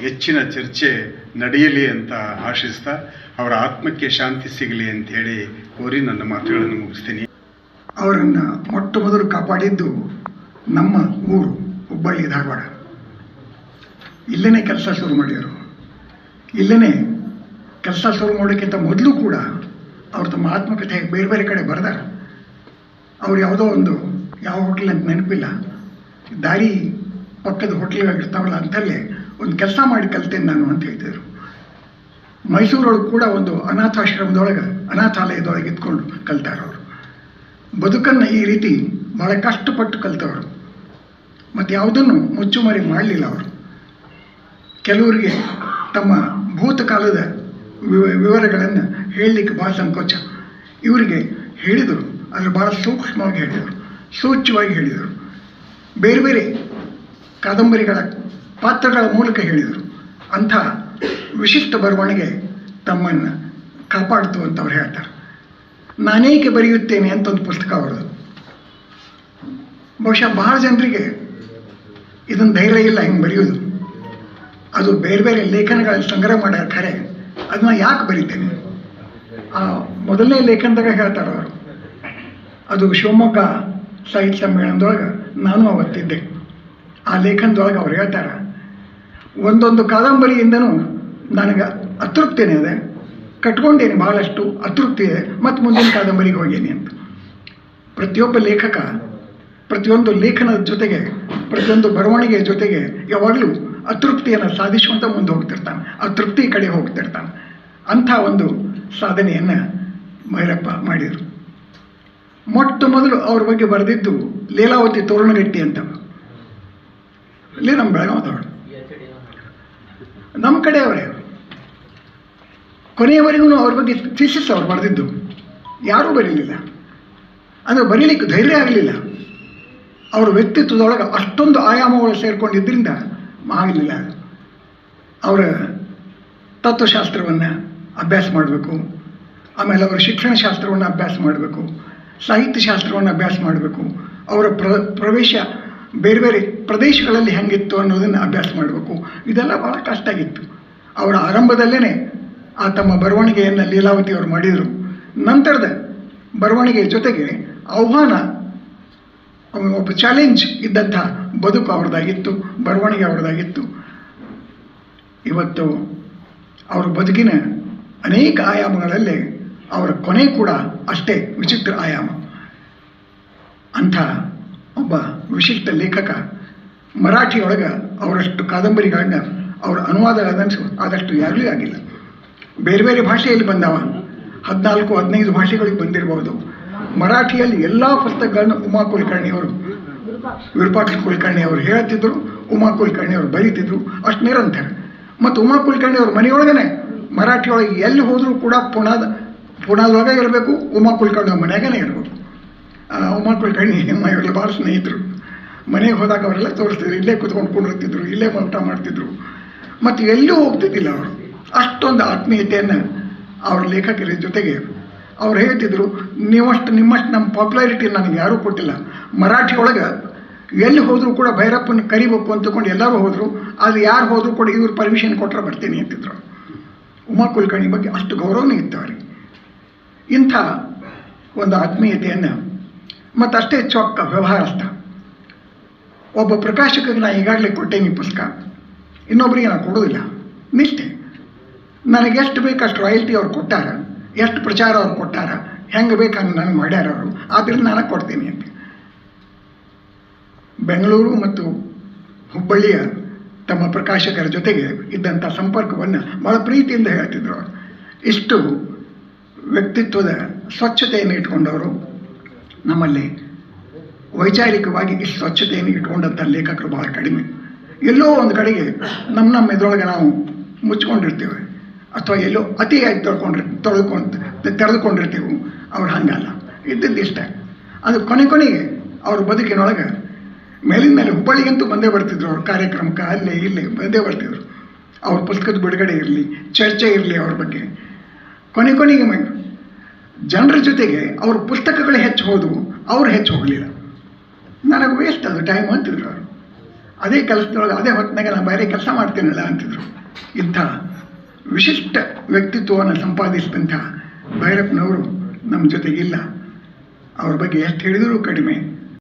Speaker 7: ಹೆಚ್ಚಿನ ಚರ್ಚೆ ನಡೆಯಲಿ ಅಂತ ಆಶಿಸ್ತಾ, ಅವರ ಆತ್ಮಕ್ಕೆ ಶಾಂತಿ ಸಿಗಲಿ ಅಂತ ಹೇಳಿ ಕೋರಿ ನನ್ನ ಮಾತುಗಳನ್ನು ಮುಗಿಸ್ತೀನಿ.
Speaker 8: ಅವರನ್ನು ಮೊಟ್ಟ ಮೊದಲು ಕಾಪಾಡಿದ್ದು ನಮ್ಮ ಊರು ಹುಬ್ಬಳ್ಳಿ, ಧಾರವಾಡ. ಇಲ್ಲೇ ಕೆಲಸ ಶುರು ಮಾಡಿದರು ಇಲ್ಲೇ ಕೆಲಸ ಶುರು ಮಾಡೋಕ್ಕಿಂತ ಮೊದಲು ಕೂಡ ಅವರು ತಮ್ಮ ಆತ್ಮಕಥೆ ಬೇರೆ ಬೇರೆ ಕಡೆ ಬರೆದಾರ. ಅವ್ರು ಯಾವುದೋ ಒಂದು ಯಾವ ಹೋಟ್ಲ್ ಅಂತ ನೆನಪಿಲ್ಲ. ದಾರಿ ಪಕ್ಕದ ಹೋಟ್ಲಿಗಾಗಿರ್ತಾವಲ್ಲ ಅಂತಲ್ಲೇ ಒಂದು ಕೆಲಸ ಮಾಡಿ ಕಲ್ತೇನೆ ನಾನು ಅಂತ ಹೇಳ್ತಿದ್ರು. ಮೈಸೂರೊಳಗೆ ಕೂಡ ಒಂದು ಅನಾಥಾಶ್ರಮದೊಳಗೆ, ಅನಾಥಾಲಯದೊಳಗೆ ಇದ್ಕೊಂಡು ಕಲ್ತಾರವರು. ಬದುಕನ್ನು ಈ ರೀತಿ ಭಾಳ ಕಷ್ಟಪಟ್ಟು ಕಲ್ತವರು. ಮತ್ತು ಯಾವುದನ್ನು ಮುಚ್ಚುಮರೆ ಮಾಡಲಿಲ್ಲ ಅವರು. ಕೆಲವರಿಗೆ ತಮ್ಮ ಭೂತಕಾಲದ ವಿವ- ವಿವರಗಳನ್ನು ಹೇಳಲಿಕ್ಕೆ ಭಾಳ ಸಂಕೋಚ. ಇವರಿಗೆ ಹೇಳಿದರು, ಆದರೆ ಭಾಳ ಸೂಕ್ಷ್ಮವಾಗಿ ಹೇಳಿದರು, ಸೂಚ್ಯವಾಗಿ ಹೇಳಿದರು. ಬೇರೆ ಬೇರೆ ಕಾದಂಬರಿಗಳ ಪಾತ್ರಗಳ ಮೂಲಕ ಹೇಳಿದರು. ಅಂಥ ವಿಶಿಷ್ಟ ಬರವಣಿಗೆ ತಮ್ಮನ್ನು ಕಾಪಾಡ್ತು ಅಂತ ಅವ್ರು ಹೇಳ್ತಾರೆ. ನಾನೇಕೆ ಬರೆಯುತ್ತೇನೆ ಅಂತ ಒಂದು ಪುಸ್ತಕ ಅವರದು ಬಹುಶಃ ಬಹಳ ಜನರಿಗೆ ಇದನ್ನು ಧೈರ್ಯ ಇಲ್ಲ, ಹಿಂಗೆ ಬರೆಯೋದು. ಅದು ಬೇರೆ ಬೇರೆ ಲೇಖನಗಳಲ್ಲಿ ಸಂಗ್ರಹ ಮಾಡ್ಯಾರ ಖರೆ ಅದನ್ನ ಯಾಕೆ ಬರೀತೇನೆ? ಆ, ಮೊದಲನೇ ಲೇಖನದಾಗ ಹೇಳ್ತಾರೆ ಅವರು. ಅದು ಶಿವಮೊಗ್ಗ ಸಾಹಿತ್ಯ ಸಮ್ಮೇಳನದೊಳಗೆ ನಾನು ಅವತ್ತಿದ್ದೆ. ಆ ಲೇಖನದೊಳಗೆ ಅವ್ರು ಹೇಳ್ತಾರೆ, ಒಂದೊಂದು ಕಾದಂಬರಿಯಿಂದನೂ ನನಗೆ ಅತೃಪ್ತಿನೇ ಇದೆ. ಕಟ್ಕೊಂಡೇನೆ ಭಾಳಷ್ಟು ಅತೃಪ್ತಿ ಇದೆ. ಮತ್ತು ಮುಂದಿನ ಕಾದಂಬರಿಗೆ ಹೋಗೇನಿ ಅಂತ. ಪ್ರತಿಯೊಬ್ಬ ಲೇಖಕ ಪ್ರತಿಯೊಂದು ಲೇಖನದ ಜೊತೆಗೆ ಪ್ರತಿಯೊಂದು ಬರವಣಿಗೆ ಜೊತೆಗೆ ಯಾವಾಗಲೂ ಅತೃಪ್ತಿಯನ್ನು ಸಾಧಿಸುವಂಥ ಮುಂದೆ ಹೋಗ್ತಿರ್ತಾನೆ. ಅತೃಪ್ತಿ ತೃಪ್ತಿ ಕಡೆ ಹೋಗ್ತಿರ್ತಾನೆ. ಅಂಥ ಒಂದು ಸಾಧನೆಯನ್ನು ಭೈರಪ್ಪ ಮಾಡಿದರು. ಮೊಟ್ಟ ಮೊದಲು ಅವ್ರ ಬಗ್ಗೆ ಬರೆದಿದ್ದು ಲೀಲಾವತಿ ತೋರಣಗಟ್ಟಿ ಅಂತ ಇಲ್ಲಿ ನಮ್ಮ ಬೆಳಗಾವದವಳು ನಮ್ಮ ಕಡೆ ಅವರೇ. ಕೊನೆಯವರೆಗೂ ಅವ್ರ ಬಗ್ಗೆ ಥೀಸಿಸ್ ಅವ್ರು ಬರೆದಿದ್ದು. ಯಾರೂ ಬರೀಲಿಲ್ಲ. ಅಂದರೆ ಬರೀಲಿಕ್ಕೆ ಧೈರ್ಯ ಆಗಲಿಲ್ಲ. ಅವರ ವ್ಯಕ್ತಿತ್ವದೊಳಗೆ ಅಷ್ಟೊಂದು ಆಯಾಮಗಳು ಸೇರಿಕೊಂಡಿದ್ದರಿಂದ ಆಗಲಿಲ್ಲ ಅವರ ತತ್ವಶಾಸ್ತ್ರವನ್ನು ಅಭ್ಯಾಸ ಮಾಡಬೇಕು. ಆಮೇಲೆ ಅವರ ಶಿಕ್ಷಣ ಶಾಸ್ತ್ರವನ್ನು ಅಭ್ಯಾಸ ಮಾಡಬೇಕು. ಸಾಹಿತ್ಯ ಶಾಸ್ತ್ರವನ್ನು ಅಭ್ಯಾಸ ಮಾಡಬೇಕು. ಅವರ ಪ್ರ, ಪ್ರವೇಶ ಬೇರೆ ಬೇರೆ ಪ್ರದೇಶಗಳಲ್ಲಿ ಹೆಂಗಿತ್ತು ಅನ್ನೋದನ್ನು ಅಭ್ಯಾಸ ಮಾಡಬೇಕು. ಇದೆಲ್ಲ ಭಾಳ ಕಷ್ಟ ಆಗಿತ್ತು. ಅವರ ಆರಂಭದಲ್ಲೇ ಆ ತಮ್ಮ ಬರವಣಿಗೆಯನ್ನು ಲೀಲಾವತಿ ಅವರು ಮಾಡಿದರು. ನಂತರದ ಬರವಣಿಗೆ ಜೊತೆಗೆ ಆಹ್ವಾನ ಒಬ್ಬ ಚಾಲೆಂಜ್ ಇದ್ದಂಥ ಬದುಕು ಅವ್ರದ್ದಾಗಿತ್ತು ಬರವಣಿಗೆ ಅವ್ರದ್ದಾಗಿತ್ತು. ಇವತ್ತು ಅವರ ಬದುಕಿನ ಅನೇಕ ಆಯಾಮಗಳಲ್ಲಿ ಅವರ ಕೊನೆ ಕೂಡ ಅಷ್ಟೇ ವಿಚಿತ್ರ ಆಯಾಮ. ಅಂಥ ಒಬ್ಬ ವಿಶಿಷ್ಟ ಲೇಖಕ ಮರಾಠಿಯೊಳಗೆ ಅವರಷ್ಟು ಕಾದಂಬರಿಗಳನ್ನು ಅವರ ಅನುವಾದ ಆದಷ್ಟು ಯಾರಿಗೂ ಆಗಿಲ್ಲ. ಬೇರೆ ಬೇರೆ ಭಾಷೆಯಲ್ಲಿ ಬಂದವ, ಹದಿನಾಲ್ಕು, ಹದಿನೈದು ಭಾಷೆಗಳಿಗೆ ಬಂದಿರಬಹುದು ಮರಾಠಿಯಲ್ಲಿ ಎಲ್ಲ ಪುಸ್ತಕಗಳನ್ನು ಉಮಾ ಕುಲಕರ್ಣಿಯವರು, ವಿರೂಪಾಕ್ಷ ಕುಲಕರ್ಣಿ ಅವರು ಹೇಳ್ತಿದ್ರು, ಉಮಾ ಕುಲಕರ್ಣಿ ಅವರು ಬರೀತಿದ್ರು, ಅಷ್ಟು ನಿರಂತರ. ಮತ್ತು ಉಮಾ ಕುಲಕರ್ಣಿ ಅವ್ರ ಮನೆಯೊಳಗನೆ ಮರಾಠಿಯೊಳಗೆ ಎಲ್ಲಿ ಹೋದರೂ ಕೂಡ ಪುಣಾದ, ಪುಣಾದೊಳಗೆ ಇರಬೇಕು, ಉಮಾ ಕುಲಕರ್ಣಿ ಅವ್ರ ಮನೆಯಾಗನೇ ಇರಬೇಕು ಉಮಾ ಕುಲಕರ್ಣಿ ಇವರೆಲ್ಲ ಭಾಳ ಸ್ನೇಹಿತರು. ಮನೆಗೆ ಹೋದಾಗ ಅವರೆಲ್ಲ ತೋರಿಸ್ತಿದ್ರು, ಇಲ್ಲೇ ಕುತ್ಕೊಂಡು ಕುಂಡಿರ್ತಿದ್ರು, ಇಲ್ಲೇ ಊಟ ಮಾಡ್ತಿದ್ರು. ಮತ್ತು ಎಲ್ಲೂ ಹೋಗ್ತಿದ್ದಿಲ್ಲ ಅವರು, ಅಷ್ಟೊಂದು ಆತ್ಮೀಯತೆಯನ್ನು ಅವ್ರ ಲೇಖಕರ ಜೊತೆಗೆ ಅವ್ರು ಹೇಳ್ತಿದ್ರು, ನೀವಷ್ಟು, ನಿಮ್ಮಷ್ಟು ನಮ್ಮ ಪಾಪ್ಯುಲಾರಿಟಿ ನನಗೆ ಯಾರೂ ಕೊಟ್ಟಿಲ್ಲ. ಮರಾಠಿ ಒಳಗೆ ಎಲ್ಲಿ ಹೋದರೂ ಕೂಡ ಭೈರಪ್ಪನ ಕರಿಬೇಕು ಅಂತಕೊಂಡು ಎಲ್ಲರೂ ಹೋದರು. ಆದರೆ ಯಾರು ಹೋದರೂ ಕೂಡ ಇವ್ರು ಪರ್ಮಿಷನ್ ಕೊಟ್ಟರೆ ಬರ್ತೀನಿ, ಅಂತಿದ್ರು. ಉಮಾ ಕುಲಕರ್ಣಿ ಬಗ್ಗೆ ಅಷ್ಟು ಗೌರವನೇ ಇತ್ತು ಅವರಿಗೆ ಇಂಥ ಒಂದು ಆತ್ಮೀಯತೆಯನ್ನು ಮತ್ತು ಅಷ್ಟೇ ಚೊಕ್ಕ ವ್ಯವಹಾರಸ್ಥ. ಒಬ್ಬ ಪ್ರಕಾಶಕಗೆ ನಾನು ಈಗಾಗಲೇ ಕೊಟ್ಟೇನಿ ಈ ಪುಸ್ತಕ. ಇನ್ನೊಬ್ಬರಿಗೆ ನಾನು ಕೊಡೋದಿಲ್ಲ ನಿಷ್ಠೆ ನನಗೆ ಎಷ್ಟು ಬೇಕು ಅಷ್ಟು ರಾಯಲ್ಟಿ ಅವ್ರು ಕೊಟ್ಟಾರ. ಎಷ್ಟು ಪ್ರಚಾರ ಅವ್ರು ಕೊಟ್ಟಾರ? ಹೆಂಗೆ ಬೇಕು ಹಂಗೆ ನನಗೆ ಮಾಡ್ಯಾರ ಅವರು? ಆದ್ರಿಂದ ನಾನು ಕೊಡ್ತೀನಿ ಅಂತ. ಬೆಂಗಳೂರು ಮತ್ತು ಹುಬ್ಬಳ್ಳಿಯ ತಮ್ಮ ಪ್ರಕಾಶಕರ ಜೊತೆಗೆ ಇದ್ದಂಥ ಸಂಪರ್ಕವನ್ನು ಭಾಳ ಪ್ರೀತಿಯಿಂದ ಹೇಳ್ತಿದ್ರು ಇಷ್ಟು ವ್ಯಕ್ತಿತ್ವದ ಸ್ವಚ್ಛತೆಯನ್ನು ಇಟ್ಕೊಂಡವರು ನಮ್ಮಲ್ಲಿ ವೈಚಾರಿಕವಾಗಿ ಇಷ್ಟು ಸ್ವಚ್ಛತೆಯನ್ನು ಇಟ್ಕೊಂಡಂಥ ಲೇಖಕರು ಭಾಳ ಕಡಿಮೆ. ಎಲ್ಲೋ ಒಂದು ಕಡೆಗೆ ನಮ್ಮ ನಮ್ಮ ಇದ್ರೊಳಗೆ ನಾವು ಮುಚ್ಕೊಂಡಿರ್ತೇವೆ. ಅಥವಾ ಎಲ್ಲೋ ಅತಿಯಾಗಿ ತೊಳ್ಕೊಂಡ್ರಿ, ತೊಳ್ಕೊಂಡು, ತೆರೆದುಕೊಂಡಿರ್ತೀವಿ, ಅವ್ರು ಹಂಗಲ್ಲ. ಇದ್ದದ್ದು ಇಷ್ಟ. ಅದು ಕೊನೆ ಕೊನೆಗೆ ಅವ್ರ ಬದುಕಿನೊಳಗೆ ಮೇಲಿನ ಮೇಲೆ ಹುಬ್ಬಳ್ಳಿಗಂತೂ ಬಂದೇ ಬರ್ತಿದ್ರು ಅವ್ರ. ಕಾರ್ಯಕ್ರಮಕ್ಕೆ ಅಲ್ಲೇ, ಇಲ್ಲೇ ಬಂದೇ ಬರ್ತಿದ್ರು. ಅವ್ರ ಪುಸ್ತಕದ ಬಿಡುಗಡೆ ಇರಲಿ, ಚರ್ಚೆ ಇರಲಿ ಅವ್ರ ಬಗ್ಗೆ. ಕೊನೆ ಕೊನೆಗೆ ಜನರ ಜೊತೆಗೆ ಅವ್ರ ಪುಸ್ತಕಗಳು ಹೆಚ್ಚು ಹೋದವು, ಅವ್ರು ಹೆಚ್ಚು ಹೋಗಲಿಲ್ಲ. ನನಗೆ ವೇಸ್ಟ್ ಅದು ಟೈಮ್ ಅಂತಿದ್ರು ಅವರು. ಅದೇ ಕೆಲಸದೊಳಗೆ, ಅದೇ ಹೊತ್ತಿನಾಗ ನಾನು ಬೇರೆ ಕೆಲಸ ಮಾಡ್ತೀನಲ್ಲ ಅಂತಿದ್ರು. ಇಂಥ ವಿಶಿಷ್ಟ ವ್ಯಕ್ತಿತ್ವವನ್ನು ಸಂಪಾದಿಸಿದಂಥ ಭೈರಪ್ಪನವರು ನಮ್ಮ ಜೊತೆಗಿಲ್ಲ. ಅವ್ರ ಬಗ್ಗೆ ಎಷ್ಟು ಹೇಳಿದರೂ ಕಡಿಮೆ.